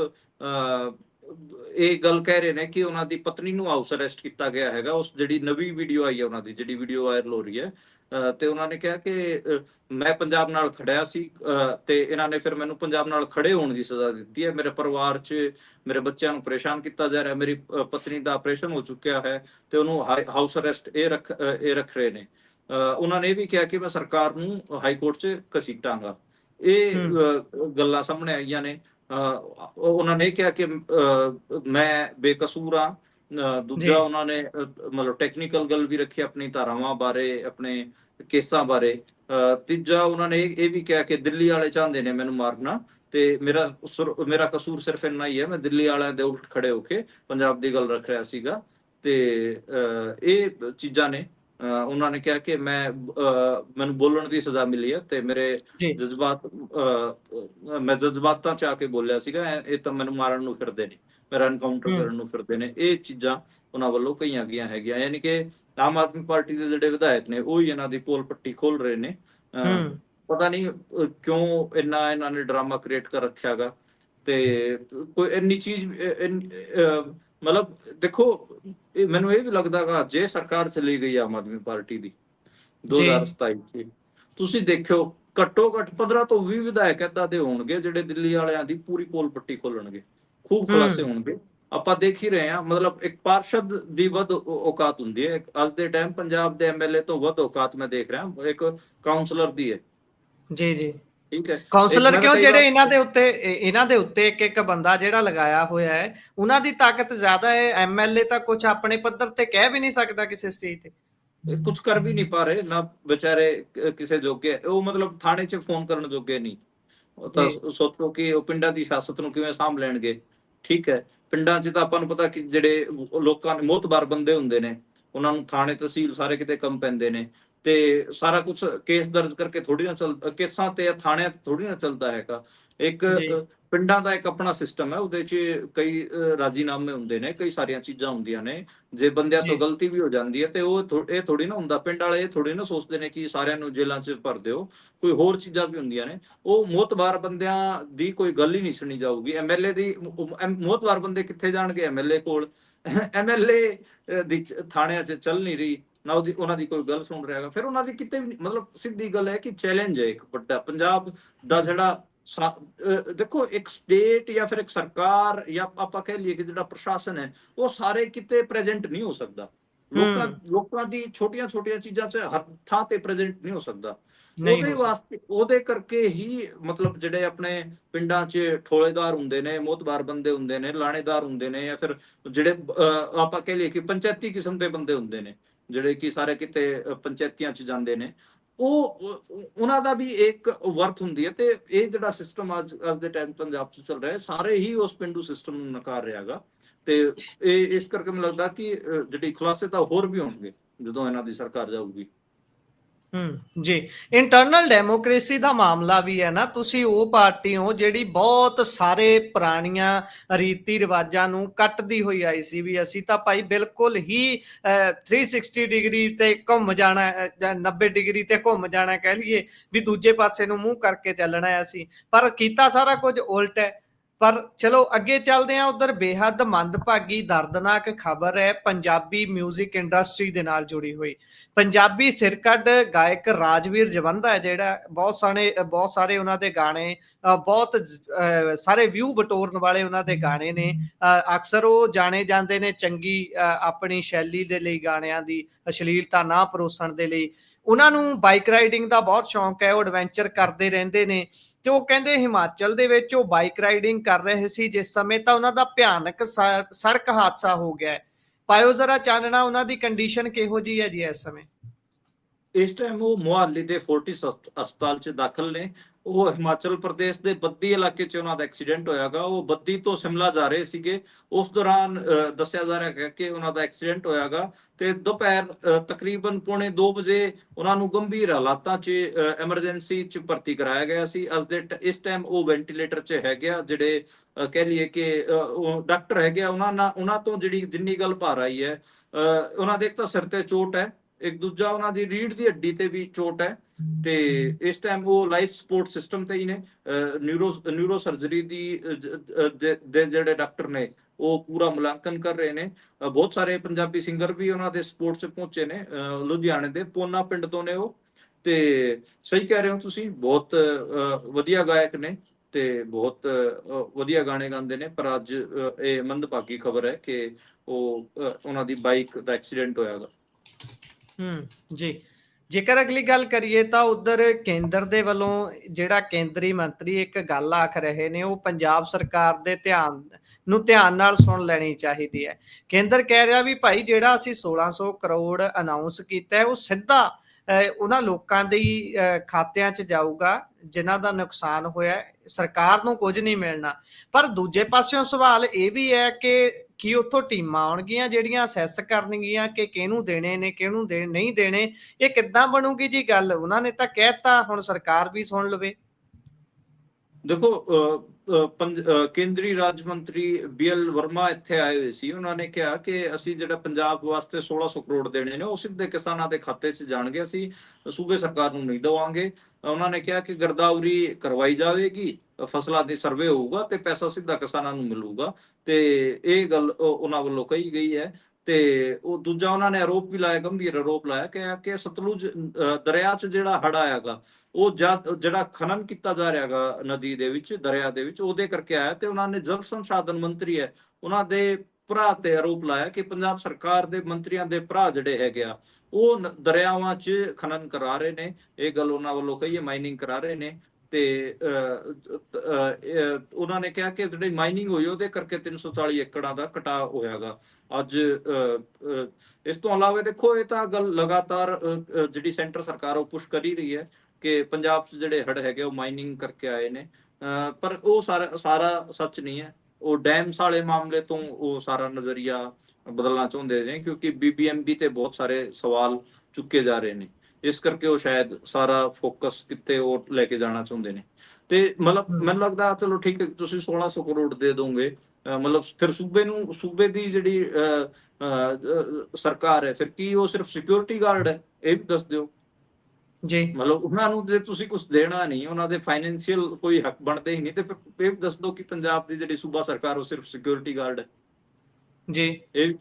ਇਹ ਗੱਲ ਕਹਿ ਰਹੇ ਨੇ ਕਿ ਉਹਨਾਂ ਦੀ ਪਤਨੀ ਨੂੰ ਹਾਊਸ ਅਰੈਸਟ ਕੀਤਾ ਗਿਆ ਹੈਗਾ ਉਸ ਜਿਹੜੀ ਨਵੀਂ ਵੀਡੀਓ ਆਈ ਹੈ ਉਹਨਾਂ ਦੀ ਜਿਹੜੀ ਵੀਡੀਓ ਵਾਇਰਲ ਹੋ ਰਹੀ ਹੈ ਤੇ ਉਹਨਾਂ ਨੇ ਕਿਹਾ ਕਿ ਮੈਂ ਪੰਜਾਬ ਨਾਲ ਖੜਿਆ ਸੀ ਤੇ ਇਹਨਾਂ ਨੇ ਫਿਰ ਮੈਨੂੰ ਪੰਜਾਬ ਨਾਲ ਖੜੇ ਹੋਣ ਦੀ ਸਜ਼ਾ ਦਿੱਤੀ ਹੈ। ਮੇਰੇ ਪਰਿਵਾਰ 'ਚ ਮੇਰੇ ਬੱਚਿਆਂ ਨੂੰ ਪਰੇਸ਼ਾਨ ਕੀਤਾ ਜਾ ਰਿਹਾ ਮੇਰੀ ਪਤਨੀ ਦਾ ਆਪਰੇਸ਼ਨ ਹੋ ਚੁੱਕਿਆ ਹੈ ਤੇ ਉਹਨੂੰ ਹਾਊਸ ਅਰੈਸਟ ਇਹ ਰੱਖ ਇਹ ਰੱਖ ਰਹੇ ਨੇ। ਉਹਨਾਂ ਨੇ ਇਹ ਵੀ ਕਿਹਾ ਕਿ ਮੈਂ ਸਰਕਾਰ ਨੂੰ ਹਾਈ ਕੋਰਟ 'ਚ ਘਸੀਟਾਂਗਾ। ਇਹ ਗੱਲਾਂ ਸਾਹਮਣੇ ਆਈਆਂ ਨੇ। ਉਹਨਾਂ ਨੇ ਕਿਹਾ ਕਿ ਮੈਂ ਬੇਕਸੂਰ ਜੀ। ਦੂਜਾ ਉਹਨਾਂ ਨੇ ਮਤਲਬ ਟੈਕਨੀਕਲ ਗੱਲ ਵੀ ਰੱਖੀ ਆਪਣੀ ਧਾਰਾਵਾਂ ਬਾਰੇ ਆਪਣੇ ਕੇਸਾਂ ਬਾਰੇ। ਤੀਜਾ ਉਹਨਾਂ ਨੇ ਇਹ ਵੀ ਕਿਹਾ ਕਿ ਦਿੱਲੀ ਵਾਲੇ ਚਾਹੁੰਦੇ ਨੇ ਮੈਨੂੰ ਮਾਰਨਾ ਤੇ ਮੇਰਾ ਮੇਰਾ ਕਸੂਰ ਸਿਰਫ ਇੰਨਾ ਹੀ ਹੈ ਮੈਂ ਦਿੱਲੀ ਵਾਲਿਆਂ ਦੇ ਉਲਟ ਖੜੇ ਹੋ ਕੇ ਪੰਜਾਬ ਦੀ ਗੱਲ ਰੱਖ ਰਿਹਾ ਸੀਗਾ ਤੇ ਇਹ ਚੀਜ਼ਾਂ ਨੇ। ਉਹਨਾਂ ਨੇ ਕਿਹਾ ਕਿ ਮੈਂ ਮੈਨੂੰ ਬੋਲਣ ਦੀ ਸਜ਼ਾ ਮਿਲੀ ਹੈ ਤੇ ਮੇਰੇ ਜਜ਼ਬਾਤ ਮੈਂ ਜਜ਼ਬਾਤਾਂ ਚ ਆ ਕੇ ਬੋਲਿਆ ਸੀਗਾ ਇਹ- ਤਾਂ ਮੈਨੂੰ ਮਾਰਨ ਨੂੰ ਫਿਰਦੇ ਨੇ ਮੇਰਾ ਐਨਕਾਊਂਟਰ ਹਮ। ਕਰਨ ਨੂੰ ਫਿਰਦੇ ਨੇ। ਇਹ ਚੀਜ਼ਾਂ ਉਹਨਾਂ ਵੱਲੋਂ ਕਈਆਂ ਗਈਆਂ ਹੈਗੀਆਂ। ਯਾਨੀ ਕਿ ਆਮ ਆਦਮੀ ਪਾਰਟੀ ਦੇ ਜਿਹੜੇ ਵਿਧਾਇਕ ਨੇ ਉਹ ਹੀ ਇਹਨਾਂ ਦੀ ਪੋਲ ਪੱਟੀ ਖੋਲ ਰਹੇ ਨੇ। ਪਤਾ ਨਹੀਂ ਕਿਉਂ ਇੰਨਾ ਇਹਨਾਂ ਨੇ ਡਰਾਮਾ ਕ੍ਰੀਏਟ ਕਰ ਰੱਖਿਆਗਾ ਤੇ ਕੋਈ ਇੰਨੀ ਚੀਜ਼ ਮਤਲਬ ਦੇਖੋ ਮੈਨੂੰ ਇਹ ਵੀ ਲੱਗਦਾਗਾ ਜੇ ਸਰਕਾਰ ਚਲੀ ਗਈ ਆਮ ਆਦਮੀ ਪਾਰਟੀ ਦੀ 2027 ਚ ਤੁਸੀਂ ਦੇਖਿਓ ਘੱਟੋ ਘੱਟ 15 ਤੋਂ 20 ਵਿਧਾਇਕ ਏਦਾਂ ਦੇ ਹੋਣਗੇ ਜਿਹੜੇ ਦਿੱਲੀ ਵਾਲਿਆਂ ਦੀ ਪੂਰੀ ਪੋਲ ਪੱਟੀ ਖੋਲਣਗੇ ਖੂਬ ਖੁਲਾਸੇ। ਹੋਣਗੇ। ਆਪਾਂ ਦੇਖ ਹੀ ਰਹੇ ਹਾਂ ਮਤਲਬ ਇੱਕ ਪਾਰਸ਼ਦ ਦੀ ਵੱਧ ਔਕਾਤ ਹੁੰਦੀ ਹੈ। ਅੱਜ ਦੇ ਟਾਈਮ ਪੰਜਾਬ ਦੇ ਐਮਐਲਏ ਤੋਂ ਵੱਧ ਔਕਾਤ ਮੈਂ ਦੇਖ ਰਿਹਾ ਇੱਕ ਕਾਉਂਸਲਰ ਦੀ ਹੈ। ਜੀ ਜੀ। ਠੀਕ ਹੈ। ਕਾਉਂਸਲਰ ਕਿਉਂ? ਜਿਹੜੇ ਇਹਨਾਂ ਦੇ ਉੱਤੇ ਇਹ- ਇਹਨਾਂ ਦੇ ਉੱਤੇ ਇੱਕ ਇੱਕ ਬੰਦਾ ਜਿਹੜਾ ਲਗਾਇਆ ਹੋਇਆ ਹੈ ਉਹਨਾਂ ਦੀ ਤਾਕਤ ਜ਼ਿਆਦਾ ਹੈ। ਐਮਐਲਏ ਤਾਂ ਕੁਝ ਆਪਣੇ ਪੱਧਰ ਤੇ ਕਹਿ ਵੀ ਨਹੀਂ ਸਕਦਾ ਕਿਸੇ ਸਟੇਜ ਤੇ। ਕੁਝ ਕਰ ਵੀ ਨਹੀਂ ਪਾ ਰਹੇ ਨਾ ਵਿਚਾਰੇ ਕਿਸੇ ਜੋਗੇ। ਉਹ ਮਤਲਬ ਥਾਣੇ 'ਚ ਫੋਨ ਕਰਨ ਜੋਗੇ ਨਹੀਂ। ਉਹ ਤਾਂ। ਸੋਚੋ ਕਿ ਉਹ ਪਿੰਡਾਂ ਦੀ ਸਿਆਸਤ ਨੂੰ ਕਿਵੇਂ ਸਾਂਭ ਲੈਣਗੇ। ਠੀਕ ਹੈ। ਪਿੰਡਾਂ 'ਚ ਤਾਂ ਆਪਾਂ ਨੂੰ ਪਤਾ ਕਿ ਜਿਹੜੇ ਲੋਕਾਂ ਦੇ ਮੋਤਬਾਰ ਬੰਦੇ ਹੁੰਦੇ ਨੇ, ਉਹਨਾਂ ਨੂੰ ਥਾਣੇ, ਤਹਿਸੀਲ ਸਾਰੇ ਕਿਤੇ ਕੰਮ ਪੈਂਦੇ ਨੇ ਤੇ ਸਾਰਾ ਕੁਝ ਕੇਸ ਦਰਜ ਕਰਕੇ ਥੋੜੀ ਨਾ ਚੱਲ ਕੇਸਾਂ ਤੇ ਥਾਣਿਆਂ ਤੇ ਥੋੜੀ ਨਾ ਚੱਲਦਾ ਹੈਗਾ। ਇੱਕ ਪਿੰਡਾਂ ਦਾ ਇੱਕ ਆਪਣਾ ਸਿਸਟਮ ਹੈ ਉਹਦੇ 'ਚ ਕਈ ਰਾਜੀਨਾਮੇ ਹੁੰਦੇ ਨੇ ਕਈ ਸਾਰੀਆਂ ਚੀਜ਼ਾਂ ਹੁੰਦੀਆਂ ਨੇ। ਜੇ ਬੰਦਿਆਂ ਤੋਂ। ਗਲਤੀ ਵੀ ਹੋ ਜਾਂਦੀ ਹੈ ਤੇ ਉਹ ਇਹ ਥੋੜੀ ਨਾ ਹੁੰਦਾ ਪਿੰਡ ਵਾਲੇ ਇਹ ਥੋੜੀ ਨਾ ਸੋਚਦੇ ਨੇ ਕਿ ਸਾਰਿਆਂ ਨੂੰ ਜੇਲ੍ਹਾਂ 'ਚ ਭਰ ਦਿਓ। ਕੋਈ ਹੋਰ ਚੀਜ਼ਾਂ ਵੀ ਹੁੰਦੀਆਂ ਨੇ। ਉਹ ਮੋਤਬਾਰ ਬੰਦਿਆਂ ਦੀ ਕੋਈ ਗੱਲ ਹੀ ਨਹੀਂ ਸੁਣੀ ਜਾਊਗੀ। ਐਮਐਲਏ ਦੀ ਮੋਤਬਾਰ ਬੰਦੇ ਕਿੱਥੇ ਜਾਣਗੇ ਐਮਐਲਏ ਕੋਲ? ਐਮਐਲਏ ਦੀ ਥਾਣਿਆਂ 'ਚ ਚੱਲ ਨਹੀਂ ਰਹੀ। ਨਾ ਉਹਦੀ ਉਹਨਾਂ ਦੀ ਕੋਈ ਗੱਲ ਸੁਣ ਰਿਹਾਗਾ ਫਿਰ ਉਹਨਾਂ ਦੀ ਕਿਤੇ ਵੀ ਮਤਲਬ ਸਿੱਧੀ ਗੱਲ ਹੈ ਕਿ ਚੈਲੰਜ ਹੈ ਇੱਕ ਵੱਡਾ। ਪੰਜਾਬ ਦਾ ਜਿਹੜਾ ਦੇਖੋ ਇੱਕ ਸਟੇਟ ਜਾਂ ਫਿਰ ਇੱਕ ਸਰਕਾਰ ਜਾਂ ਆਪਾਂ ਕਹਿ ਲਈਏ ਕਿ ਜਿਹੜਾ ਪ੍ਰਸ਼ਾਸਨ ਹੈ ਉਹ ਸਾਰੇ ਕਿਤੇ ਪ੍ਰੈਜ਼ੈਂਟ ਨਹੀਂ ਹੋ ਸਕਦਾ ਲੋਕਾਂ। ਲੋਕਾਂ ਦੀ ਛੋਟੀਆਂ ਛੋਟੀਆਂ ਚੀਜ਼ਾਂ 'ਚ ਹਰ ਥਾਂ ਤੇ ਪ੍ਰੈਜ਼ੈਂਟ ਨਹੀਂ ਹੋ ਸਕਦਾ ਉਹਦੇ। ਵਾਸਤੇ ਉਹਦੇ ਕਰਕੇ ਹੀ ਮਤਲਬ ਜਿਹੜੇ ਆਪਣੇ ਪਿੰਡਾਂ 'ਚ ਠੋਲੇਦਾਰ ਹੁੰਦੇ ਨੇ ਮੋਤਬਾਰ ਬੰਦੇ ਹੁੰਦੇ ਨੇ ਲਾਣੇਦਾਰ ਹੁੰਦੇ ਨੇ ਜਾਂ ਫਿਰ ਜਿਹੜੇ ਆਪਾਂ ਕਹਿ ਲਈਏ ਕਿ ਪੰਚਾਇਤੀ ਕਿਸਮ ਦੇ ਬੰਦੇ ਹੁੰਦੇ ਨੇ ਜਿਹੜੇ ਕਿ ਸਾਰੇ ਕਿਤੇ ਪੰਚਾਇਤੀਆਂ 'ਚ ਜਾਂਦੇ ਨੇ ਉਹ ਉਹਨਾਂ ਦਾ ਵੀ ਇੱਕ ਵਰਥ ਹੁੰਦੀ ਹੈ ਤੇ ਇਹ ਜਿਹੜਾ ਸਿਸਟਮ ਅੱਜ ਅੱਜ ਦੇ ਟਾਈਮ ਪੰਜਾਬ 'ਚ ਚੱਲ ਰਿਹਾ ਹੈ, ਸਾਰੇ ਹੀ ਉਸ ਪਿੰਡੂ ਸਿਸਟਮ ਨੂੰ ਨਕਾਰ ਰਿਹਾਗਾ ਤੇ ਇਹ, ਇਸ ਕਰਕੇ ਮੈਨੂੰ ਲੱਗਦਾ ਕਿ ਜਿਹੜੀ ਖੁਲਾਸੇ ਤਾਂ ਹੋਰ ਵੀ ਹੋਣਗੇ ਜਦੋਂ ਇਹਨਾਂ ਦੀ ਸਰਕਾਰ ਜਾਊਗੀ। ਹੂੰ ਜੀ। ਇੰਟਰਨਲ ਡੈਮੋਕ੍ਰੇਸੀ ਦਾ ਮਾਮਲਾ ਵੀ ਹੈ ਨਾ ਤੁਸੀਂ ਉਹ ਪਾਰਟੀ ਹੋ ਜਿਹੜੀ ਬਹੁਤ ਸਾਰੇ ਪੁਰਾਣੀਆਂ ਰੀਤੀ ਰਿਵਾਜਾਂ ਨੂੰ ਕੱਟਦੀ ਹੋਈ ਆਈ ਸੀ ਵੀ ਅਸੀਂ ਤਾਂ ਭਾਈ ਬਿਲਕੁਲ ਹੀ ਅਹ, 360 ਡਿਗਰੀ ਤੇ ਘੁੰਮ ਜਾਣਾ ਹੈ, 90 ਡਿਗਰੀ ਤੇ ਘੁੰਮ ਜਾਣਾ ਕਹਿ ਲਈਏ ਵੀ ਦੂਜੇ ਪਾਸੇ ਨੂੰ ਮੂੰਹ ਕਰਕੇ ਚੱਲਣਾ ਹੈ ਅਸੀਂ। ਪਰ ਕੀਤਾ ਸਾਰਾ ਕੁਝ ਉਲਟ ਹੈ। ਪਰ ਚਲੋ ਅੱਗੇ ਚੱਲਦੇ ਹਾਂ ਉਧਰ ਬੇਹੱਦ ਮੰਦਭਾਗੀ ਦਰਦਨਾਕ ਖਬਰ ਹੈ ਪੰਜਾਬੀ 뮤직 ਇੰਡਸਟਰੀ ਦੇ ਨਾਲ ਜੁੜੀ ਹੋਈ। ਪੰਜਾਬੀ ਸਿਰਕੱਢ ਗਾਇਕ ਰਾਜਵੀਰ ਜਵੰਦਾ ਹੈ ਜਿਹੜਾ ਬਹੁਤ ਸਾਰੇ ਬਹੁਤ ਸਾਰੇ ਉਹਨਾਂ ਦੇ ਗਾਣੇ ਬਹੁਤ ਜ- ਸਾਰੇ ਵਿਊ ਬਟੋਰਨ ਵਾਲੇ ਉਹਨਾਂ ਦੇ ਗਾਣੇ ਨੇ। ਅ, ਅਕਸਰ ਉਹ ਜਾਣੇ ਜਾਂਦੇ ਨੇ ਚੰਗੀ ਅ, ਆਪਣੀ ਸ਼ੈਲੀ ਦੇ ਲਈ ਗਾਣਿਆਂ ਦੀ ਅਸ਼ਲੀਲਤਾ ਨਾ ਪਰੋਸਣ ਦੇ ਲਈ। ਉਹਨਾਂ ਨੂੰ ਬਾਈਕ ਰਾਈਡਿੰਗ ਦਾ ਬਹੁਤ ਸ਼ੌਂਕ ਹੈ, ਉਹ ਐਡਵੈਂਚਰ ਕਰਦੇ ਰਹਿੰਦੇ ਨੇ ਤੇ ਉਹ ਕਹਿੰਦੇ ਹਿਮਾਚਲ ਦੇ ਵਿੱਚ ਉਹ ਬਾਈਕ ਰਾਈਡਿੰਗ ਕਰ ਰਹੇ ਸੀ, ਜਿਸ ਸਮੇਂ ਤਾਂ ਉਹਨਾਂ ਦਾ ਭਿਆਨਕ ਸੜਕ ਹਾਦਸਾ ਹੋ ਗਿਆ ਪਾਇਓ ਜ਼ਰਾ ਚਾਨਣਾ, ਉਹਨਾਂ ਦੀ ਕੰਡੀਸ਼ਨ ਕਿਹੋ ਜੀ ਹੈ ਜੀ ਇਸ ਸਮੇਂ? ਇਸ ਟਾਈਮ ਉਹ ਮੁਹਾਲੀ ਦੇ ਫੋਰਟਿਸ ਹਸਪਤਾਲ 'ਚ ਦਾਖਲ ਨੇ। ਉਹ ਹਿਮਾਚਲ ਪ੍ਰਦੇਸ਼ ਦੇ ਬੱਦੀ ਇਲਾਕੇ 'ਚ ਉਹਨਾਂ ਦਾ ਐਕਸੀਡੈਂਟ ਹੋਇਆਗਾ। ਉਹ ਬੱਦੀ ਤੋਂ ਸ਼ਿਮਲਾ ਜਾ ਰਹੇ ਸੀਗੇ। ਉਸ ਦੌਰਾਨ ਦੱਸਿਆ ਜਾ ਰਿਹਾ ਹੈ ਕਿ ਉਹਨਾਂ ਦਾ ਐਕਸੀਡੈਂਟ ਹੋਇਆਗਾ ਤੇ ਦੁਪਹਿਰ ਤਕਰੀਬਨ ਪੌਣੇ 2 ਵਜੇ ਉਹਨਾਂ ਨੂੰ ਗੰਭੀਰ ਹਾਲਾਤਾਂ 'ਚ ਐਮਰਜੈਂਸੀ 'ਚ ਭਰਤੀ ਕਰਾਇਆ ਗਿਆ ਸੀ। ਅੱਜ ਦੇ ਇਸ ਟਾਈਮ ਉਹ ਵੈਂਟੀਲੇਟਰ 'ਚ ਹੈਗੇ ਆ ਜਿਹੜੇ ਕਹਿ ਲਈਏ ਕਿ ਉਹ ਡਾਕਟਰ ਹੈਗੇ ਆ। ਉਹਨਾਂ ਨਾਲ ਉਹਨਾਂ ਤੋਂ ਜਿਹੜੀ ਜਿੰਨੀ ਗੱਲ ਭਾਰ ਆਈ ਹੈ ਅਹ, ਉਹਨਾਂ ਦੇ ਇੱਕ ਤਾਂ ਸਿਰ ਤੇ ਚੋਟ ਹੈ। ਇੱਕ ਦੂਜਾ ਉਹਨਾਂ ਦੀ ਰੀੜ ਦੀ ਹੱਡੀ ਤੇ ਵੀ ਚੋਟ ਹੈ ਤੇ ਇਸ ਟਾਈਮ ਉਹ ਲਾਈਫ ਸਪੋਰਟ ਸਿਸਟਮ ਤੇ ਹੀ ਨੇ ਨਿਊਰੋ ਨਿਊਰੋ ਸਰਜਰੀ ਦੀ ਦੇ ਜਿਹੜੇ ਡਾਕਟਰ ਨੇ, ਉਹ ਪੂਰਾ ਮੁਲਾਂਕਣ ਕਰ ਰਹੇ ਨੇ। ਬਹੁਤ ਸਾਰੇ ਪੰਜਾਬੀ ਸਿੰਗਰ ਵੀ ਉਹਨਾਂ ਦੇ ਸਪੋਰਟ 'ਚ ਪਹੁੰਚੇ ਨੇ ਲੁਧਿਆਣੇ ਦੇ, ਪੋਨਾ ਪਿੰਡ ਤੋਂ ਨੇ ਉਹ। ਤੇ ਸਹੀ ਕਹਿ ਰਹੇ ਹੋ ਤੁਸੀਂ, ਬਹੁਤ ਵਧੀਆ ਗਾਇਕ ਨੇ ਤੇ ਬਹੁਤ ਵਧੀਆ ਗਾਣੇ ਗਾਉਂਦੇ ਨੇ, ਪਰ ਅੱਜ ਇਹ ਮੰਦਭਾਗੀ ਖਬਰ ਹੈ ਕਿ ਉਹ ਉਹਨਾਂ ਦੀ ਬਾਈਕ ਦਾ ਐਕਸੀਡੈਂਟ ਹੋਇਆਗਾ ਹੂੰ ਜੀ। ਜੇਕਰ ਅਗਲੀ ਗੱਲ ਕਰੀਏ ਤਾਂ ਉਧਰ ਕੇਂਦਰ ਦੇ ਵੱਲੋਂ ਜਿਹੜਾ ਕੇਂਦਰੀ ਮੰਤਰੀ ਇੱਕ ਗੱਲ ਆਖ ਰਹੇ ਨੇ ਉਹ ਪੰਜਾਬ ਸਰਕਾਰ ਦੇ ਧਿਆਨ ਨੂੰ ਧਿਆਨ ਨਾਲ ਸੁਣ ਲੈਣੀ ਚਾਹੀਦੀ ਹੈ। ਕੇਂਦਰ ਕਹਿ ਰਿਹਾ ਵੀ ਭਾਈ ਜਿਹੜਾ ਅਸੀਂ 1600 ਕਰੋੜ ਅਨਾਉਂਸ ਕੀਤਾ ਹੈ ਉਹ ਸਿੱਧਾ ਅਹ, ਉਹਨਾਂ ਲੋਕਾਂ ਦੇ ਅਹ, ਖਾਤਿਆਂ 'ਚ ਜਾਊਗਾ ਜਿਨ੍ਹਾਂ ਦਾ ਨੁਕਸਾਨ ਹੋਇਆ ਸਰਕਾਰ ਨੂੰ ਕੁਝ ਨਹੀਂ ਮਿਲਣਾ। ਪਰ ਦੂਜੇ ਪਾਸਿਓਂ ਸਵਾਲ ਇਹ ਵੀ ਹੈ ਕਿ ਕੀ ਉੱਥੋਂ ਟੀਮਾਂ ਆਉਣਗੀਆਂ ਜਿਹੜੀਆਂ ਅਸੈਸ ਕਰਨਗੀਆਂ ਕਿ ਕਿਹਨੂੰ ਦੇਣੇ ਨੇ, ਕਿਹਨੂੰ ਦੇ, ਨਹੀਂ ਦੇਣੇ, ਇਹ ਕਿੱਦਾਂ ਬਣੂਗੀ ਜੀ ਗੱਲ? ਉਹਨਾਂ ਨੇ ਤਾਂ ਕਹਿਤਾ ਹੁਣ ਸਰਕਾਰ ਵੀ ਸੁਣ ਲਵੇ। ਦੇਖੋ ਕੇਂਦਰੀ ਰਾਜ ਮੰਤਰੀ ਬੀਐਲ ਵਰਮਾ ਇੱਥੇ ਆਏ ਹੋਏ ਸੀ। ਉਹਨਾਂ ਨੇ ਕਿਹਾ ਕਿ ਅਸੀਂ ਜਿਹੜਾ ਪੰਜਾਬ ਵਾਸਤੇ 1600 ਕਰੋੜ ਦੇਣੇ ਨੇ, ਉਹ ਸਿੱਧੇ ਕਿਸਾਨਾਂ ਦੇ ਖਾਤੇ 'ਚ ਜਾਣਗੇ। ਅਸੀਂ ਸੂਬੇ ਸਰਕਾਰ ਨੂੰ ਨਹੀਂ ਦੇਵਾਂਗੇ। ਉਹਨਾਂ ਨੇ ਕਿਹਾ ਕਿ ਗਰਦਾਵਰੀ ਕਰਵਾਈ ਜਾਵੇਗੀ, ਫਸਲਾਂ ਦੇ ਸਰਵੇ ਹੋਊਗਾ ਤੇ ਪੈਸਾ ਸਿੱਧਾ ਕਿਸਾਨਾਂ ਨੂੰ ਮਿਲੂਗਾ। ਤੇ ਇਹ ਗੱਲ ਉਹਨਾਂ ਵੱਲੋਂ ਕਹੀ ਗਈ ਹੈ। ਤੇ ਉਹ ਦੂਜਾ ਉਹਨਾਂ ਨੇ ਆਰੋਪ ਵੀ ਲਾਇਆ, ਗੰਭੀਰ ਆਰੋਪ ਲਾਇਆ ਕਿ ਕਿ ਸਤਲੁਜ ਦਰਿਆ 'ਚ ਜਿਹੜਾ ਹੜ ਆਇਆਗਾ, ਉਹ ਜਿਹੜਾ ਖਨਨ ਕੀਤਾ ਜਾ ਰਿਹਾਗਾ ਨਦੀ ਦੇ ਵਿੱਚ, ਦਰਿਆ ਦੇ ਵਿੱਚ, ਉਹਦੇ ਕਰਕੇ ਆਇਆ ਤੇ ਉਹਨਾਂ ਨੇ ਜਲ ਸੰਸਾਧਨ ਮੰਤਰੀ ਹੈ, ਉਹਨਾਂ ਦੇ ਭਰਾ ਤੇ ਆਰੋਪ ਲਾਇਆ ਕਿ ਪੰਜਾਬ ਸਰਕਾਰ ਦੇ ਮੰਤਰੀਆਂ ਦੇ ਭਰਾ ਜਿਹੜੇ ਹੈਗੇ ਆ, ਉਹ ਦਰਿਆਵਾਂ 'ਚ ਖਨਨ ਕਰਾ ਰਹੇ ਨੇ, ਇਹ ਗੱਲ ਉਹਨਾਂ ਵੱਲੋਂ ਕਹੀਏ, ਮਾਈਨਿੰਗ ਕਰਾ ਰਹੇ ਨੇ ਤੇ ਉਹਨਾਂ ਨੇ ਕਿਹਾ ਕਿ ਜਿਹੜੀ ਮਾਈਨਿੰਗ ਹੋਈ ਉਹਦੇ ਕਰਕੇ 340 ਏਕੜਾਂ ਦਾ ਕਟਾਅ ਹੋਇਆਗਾ। ਅੱਜ ਇਸ ਤੋਂ ਇਲਾਵਾ ਦੇਖੋ ਇਹ ਤਾਂ ਗੱਲ ਲਗਾਤਾਰ ਜਿਹੜੀ ਸੈਂਟਰ ਸਰਕਾਰ ਉਹ ਪੁਸ਼ ਕਰ ਹੀ ਰਹੀ ਹੈ ਕਿ ਪੰਜਾਬ 'ਚ ਜਿਹੜੇ ਹੜ ਹੈਗੇ ਉਹ ਮਾਈਨਿੰਗ ਕਰਕੇ ਆਏ ਨੇ। ਅਹ, ਪਰ ਉਹ ਸਾਰਾ ਸਾਰਾ ਸੱਚ ਨਹੀਂ ਹੈ। ਉਹ ਡੈਮਸ ਵਾਲੇ ਮਾਮਲੇ ਤੋਂ ਉਹ ਸਾਰਾ ਨਜ਼ਰੀਆ ਬਦਲਣਾ ਚਾਹੁੰਦੇ ਨੇ ਕਿਉਂਕਿ ਬੀਬੀਐਮਬੀ ਤੇ ਬਹੁਤ ਸਾਰੇ ਸਵਾਲ ਚੁੱਕੇ ਜਾ ਰਹੇ ਨੇ। ਇਸ ਕਰਕੇ ਉਹ ਸ਼ਾਇਦ ਸਾਰਾ ਫੋਕਸ ਕਿਤੇ ਉਹ ਲੈ ਕੇ ਜਾਣਾ ਚਾਹੁੰਦੇ ਨੇ। ਤੇ ਮਤਲਬ ਮੈਨੂੰ ਲੱਗਦਾ ਚਲੋ ਠੀਕ ਹੈ ਤੁਸੀਂ 1600 ਕਰੋੜ ਦੇ ਦੋਗੇ। ਮਤਲਬ ਫਿਰ ਸੂਬੇ ਨੂੰ ਸੂਬੇ ਦੀ ਜਿਹੜੀ ਸਰਕਾਰ ਹੈ ਫਿਰ ਕੀ ਉਹ ਸਿਰਫ ਸਿਕਿਉਰਿਟੀ ਗਾਰਡ ਹੈ? ਇਹ ਵੀ ਦੱਸ ਦਿਓ। ਜੀ। ਮਤਲਬ ਉਹਨਾਂ ਨੂੰ ਜੇ ਤੁਸੀਂ ਕੁਝ ਦੇਣਾ ਨਹੀਂ ਉਹਨਾਂ ਦੇ ਫਾਈਨੈਂਸ਼ੀਅਲ ਕੋਈ ਹੱਕ ਬਣਦੇ ਹੀ ਨਹੀਂ ਤੇ ਫਿਰ ਇਹ ਦੱਸ ਦਿਓ ਕਿ ਪੰਜਾਬ ਦੀ ਜਿਹੜੀ ਸੂਬਾ ਸਰਕਾਰ ਉਹ ਸਿਰਫ ਸਿਕਿਉਰਿਟੀ ਗਾਰਡ ਹੈ। ਜੀ। ਇਹ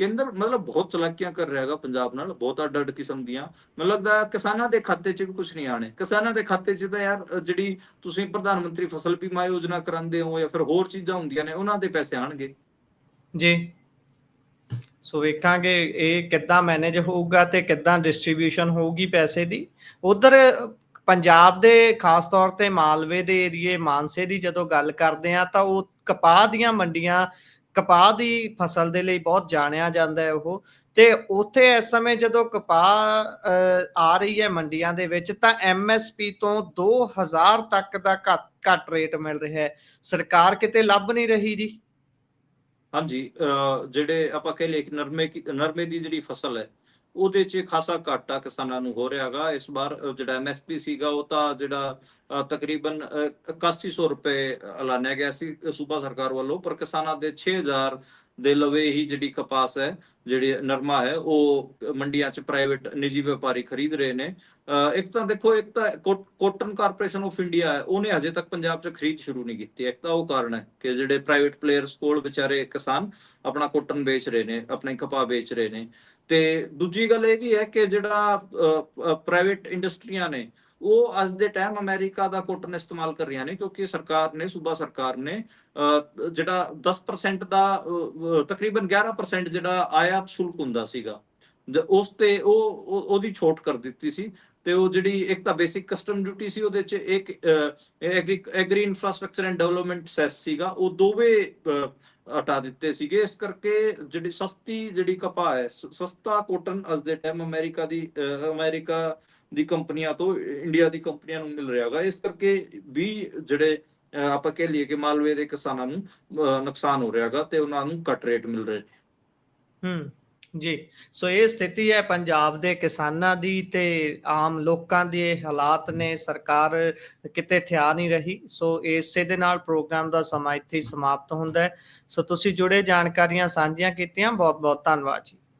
ਕੇਂਦਰ ਮਤਲਬ ਬਹੁਤ ਚਲਾਕੀਆਂ ਕਰ ਰਿਹਾ ਹੈਗਾ ਪੰਜਾਬ ਨਾਲ, ਬਹੁਤ ਅੱਡ ਅੱਡ ਕਿਸਮ ਦੀਆਂ। ਮੈਨੂੰ ਲੱਗਦਾ ਕਿਸਾਨਾਂ ਦੇ ਖਾਤੇ 'ਚ ਕੁਝ ਨਹੀਂ ਆਣੇ ਕਿਸਾਨਾਂ ਦੇ ਖਾਤੇ 'ਚ ਤਾਂ ਯਾਰ ਜਿਹੜੀ ਤੁਸੀਂ ਪ੍ਰਧਾਨ ਮੰਤਰੀ ਫਸਲ ਬੀਮਾ ਯੋਜਨਾ ਕਰਾਉਂਦੇ ਹੋ ਜਾਂ ਫਿਰ ਹੋਰ ਚੀਜ਼ਾਂ ਹੁੰਦੀਆਂ ਨੇ, ਉਹਨਾਂ ਦੇ ਪੈਸੇ ਆਣਗੇ ਜੀ। ਸੋ ਵੇਖਾਂਗੇ ਇਹ ਕਿੱਦਾਂ ਮੈਨੇਜ ਹੋਊਗਾ ਤੇ ਕਿੱਦਾਂ ਡਿਸਟ੍ਰੀਬਿਊਸ਼ਨ ਹੋਊਗੀ ਪੈਸੇ ਦੀ। ਉਧਰ ਪੰਜਾਬ ਦੇ ਖਾਸ ਤੌਰ ਤੇ ਮਾਲਵੇ ਦੇ ਏਰੀਏ, ਮਾਨਸੇ ਦੀ ਜਦੋਂ ਗੱਲ ਕਰਦੇ ਆ ਤਾਂ ਉਹ ਕਪਾਹ ਦੀਆਂ ਮੰਡੀਆਂ ਕਪਾਹ ਦੀ ਫਸਲ ਦੇ ਲਈ ਬਹੁਤ ਜਾਣਿਆ ਜਾਂਦਾ ਹੈ ਉਹ। ਤੇ ਉੱਥੇ ਇਸ ਸਮੇਂ ਜਦੋਂ ਕਪਾਹ ਆ ਰਹੀ ਹੈ ਮੰਡੀਆਂ ਦੇ ਵਿੱਚ, ਤਾਂ ਐਮਐਸਪੀ ਤੋਂ 2000 ਤੱਕ ਦਾ ਘੱਟ ਘੱਟ ਰੇਟ ਮਿਲ ਰਿਹਾ ਹੈ। ਸਰਕਾਰ ਕਿਤੇ ਲੱਭ ਨਹੀਂ ਰਹੀ ਜੀ? ਹਾਂਜੀ ਜਿਹੜੇ ਆਪਾਂ ਕਹਿ ਲਈਏ ਨਰਮੇ ਨਰਮੇ ਦੀ ਜਿਹੜੀ ਫਸਲ ਹੈ ਉਹਦੇ 'ਚ ਖਾਸਾ ਘਾਟਾ ਕਿਸਾਨਾਂ ਨੂੰ ਹੋ ਰਿਹਾਗਾ ਇਸ ਵਾਰ ਜਿਹੜਾ ਐਮਐਸਪੀ ਸੀਗਾ, ਉਹ ਤਾਂ ਜਿਹੜਾ ਤਕਰੀਬਨ 8100 ਰੁਪਏ ਐਲਾਨਿਆ ਗਿਆ ਸੀ ਸੂਬਾ ਸਰਕਾਰ ਵੱਲੋਂ, ਪਰ ਕਿਸਾਨਾਂ ਦੇ 6000 ਦੇ ਲਵੇ ਹੀ ਜਿਹੜੀ ਕਪਾਸ ਹੈ, ਜਿਹੜੀ ਨਰਮਾ ਹੈ, ਉਹ ਮੰਡੀਆਂ 'ਚ ਪ੍ਰਾਈਵੇਟ ਨਿੱਜੀ ਵਪਾਰੀ ਖਰੀਦ ਰਹੇ ਨੇ। ਇੱਕ ਤਾਂ ਦੇਖੋ, ਇੱਕ ਤਾਂ ਕੋਟਨ ਕਾਰਪੋਰੇਸ਼ਨ ਆਫ ਇੰਡੀਆ ਹੈ, ਉਹਨੇ ਹਜੇ ਤੱਕ ਪੰਜਾਬ 'ਚ ਖਰੀਦ ਸ਼ੁਰੂ ਨਹੀਂ ਕੀਤੀ। ਇੱਕ ਤਾਂ ਉਹ ਕਾਰਨ ਹੈ ਕਿ ਜਿਹੜੇ ਪ੍ਰਾਈਵੇਟ ਪਲੇਅਰਸ ਕੋਲ ਵਿਚਾਰੇ ਕਿਸਾਨ ਆਪਣਾ ਕੋਟਨ ਵੇਚ ਰਹੇ ਨੇ, ਆਪਣੇ ਕਪਾਹ ਵੇਚ ਰਹੇ ਨੇ। ਤੇ ਦੂਜੀ ਗੱਲ ਇਹ ਵੀ ਹੈ ਕਿ ਜਿਹੜਾ ਪ੍ਰਾਈਵੇਟ ਇੰਡਸਟਰੀਆਂ ਨੇ ਉਹ ਅੱਜ ਦੇ ਟਾਈਮ ਅਮਰੀਕਾ ਦਾ ਕੋਟਨ ਇਸਤੇਮਾਲ ਕਰ ਰਹੀਆਂ ਨੇ ਕਿਉਂਕਿ ਸਰਕਾਰ ਨੇ ਸੂਬਾ ਸਰਕਾਰ ਨੇ ਅਹ, ਜਿਹੜਾ 10% ਦਾ ਤਕਰੀਬਨ 11% ਜਿਹੜਾ ਆਯਾਤ ਸ਼ੁਲਕ ਹੁੰਦਾ ਸੀਗਾ। ਉਸ ਤੇ ਉਹ ਉਹਦੀ ਛੋਟ ਕਰ ਦਿੱਤੀ ਸੀ ਤੇ ਉਹ ਜਿਹੜੀ ਇੱਕ ਤਾਂ ਬੇਸਿਕ ਕਸਟਮ ਡਿਊਟੀ ਸੀ ਉਹਦੇ ਚ ਇੱਕ agri infrastructure and development cess ਸੀਗਾ ਉਹ ਦੋਵੇਂ ਹਟਾ ਦਿੱਤੇ ਸੀਗੇ। ਇਸ ਕਰਕੇ ਜਿਹੜੀ ਸਸਤੀ ਜਿਹੜੀ ਕਪਾਹ ਹੈ ਸ- ਸਸਤਾ ਕੋਟਨ ਅੱਜ ਦੇ ਟਾਈਮ ਅਮਰੀਕਾ ਦੀ ਅਹ, ਅਮਰੀਕਾ ਦੀ ਕੰਪਨੀਆਂ ਤੋਂ ਇੰਡੀਆ ਦੀ ਕੰਪਨੀਆਂ ਨੂੰ ਮਿਲ ਰਿਹਾ ਹੈਗਾ। ਇਸ ਕਰਕੇ ਵੀ ਜਿਹੜੇ ਆਪਾਂ ਕਹਿ ਲਈਏ ਕਿ ਮਾਲਵੇ ਦੇ ਕਿਸਾਨਾਂ ਨੂੰ ਨੁਕਸਾਨ ਹੋ ਰਿਹਾ ਹੈਗਾ ਤੇ ਉਹਨਾਂ ਨੂੰ ਘੱਟ ਰੇਟ ਮਿਲ ਰਹੇ ਹੂੰ। ਜੀ। ਸੋ ਇਹ ਸਥਿਤੀ ਹੈ ਪੰਜਾਬ ਦੇ ਕਿਸਾਨਾਂ ਦੀ ਤੇ ਆਮ ਲੋਕਾਂ ਦੇ ਹਾਲਾਤ ਨੇ। ਸਰਕਾਰ ਕਿਤੇ ਥਿਆ ਨਹੀਂ ਰਹੀ। ਸੋ ਇਸੇ ਦੇ ਨਾਲ ਪ੍ਰੋਗਰਾਮ ਦਾ ਸਮਾਂ ਇੱਥੇ ਹੀ ਸਮਾਪਤ ਹੁੰਦਾ ਹੈ। ਸੋ ਤੁਸੀਂ ਜੁੜੇ ਜਾਣਕਾਰੀਆਂ ਸਾਂਝੀਆਂ ਕੀਤੀਆਂ। ਬਹੁਤ ਬਹੁਤ ਧੰਨਵਾਦ ਜੀ।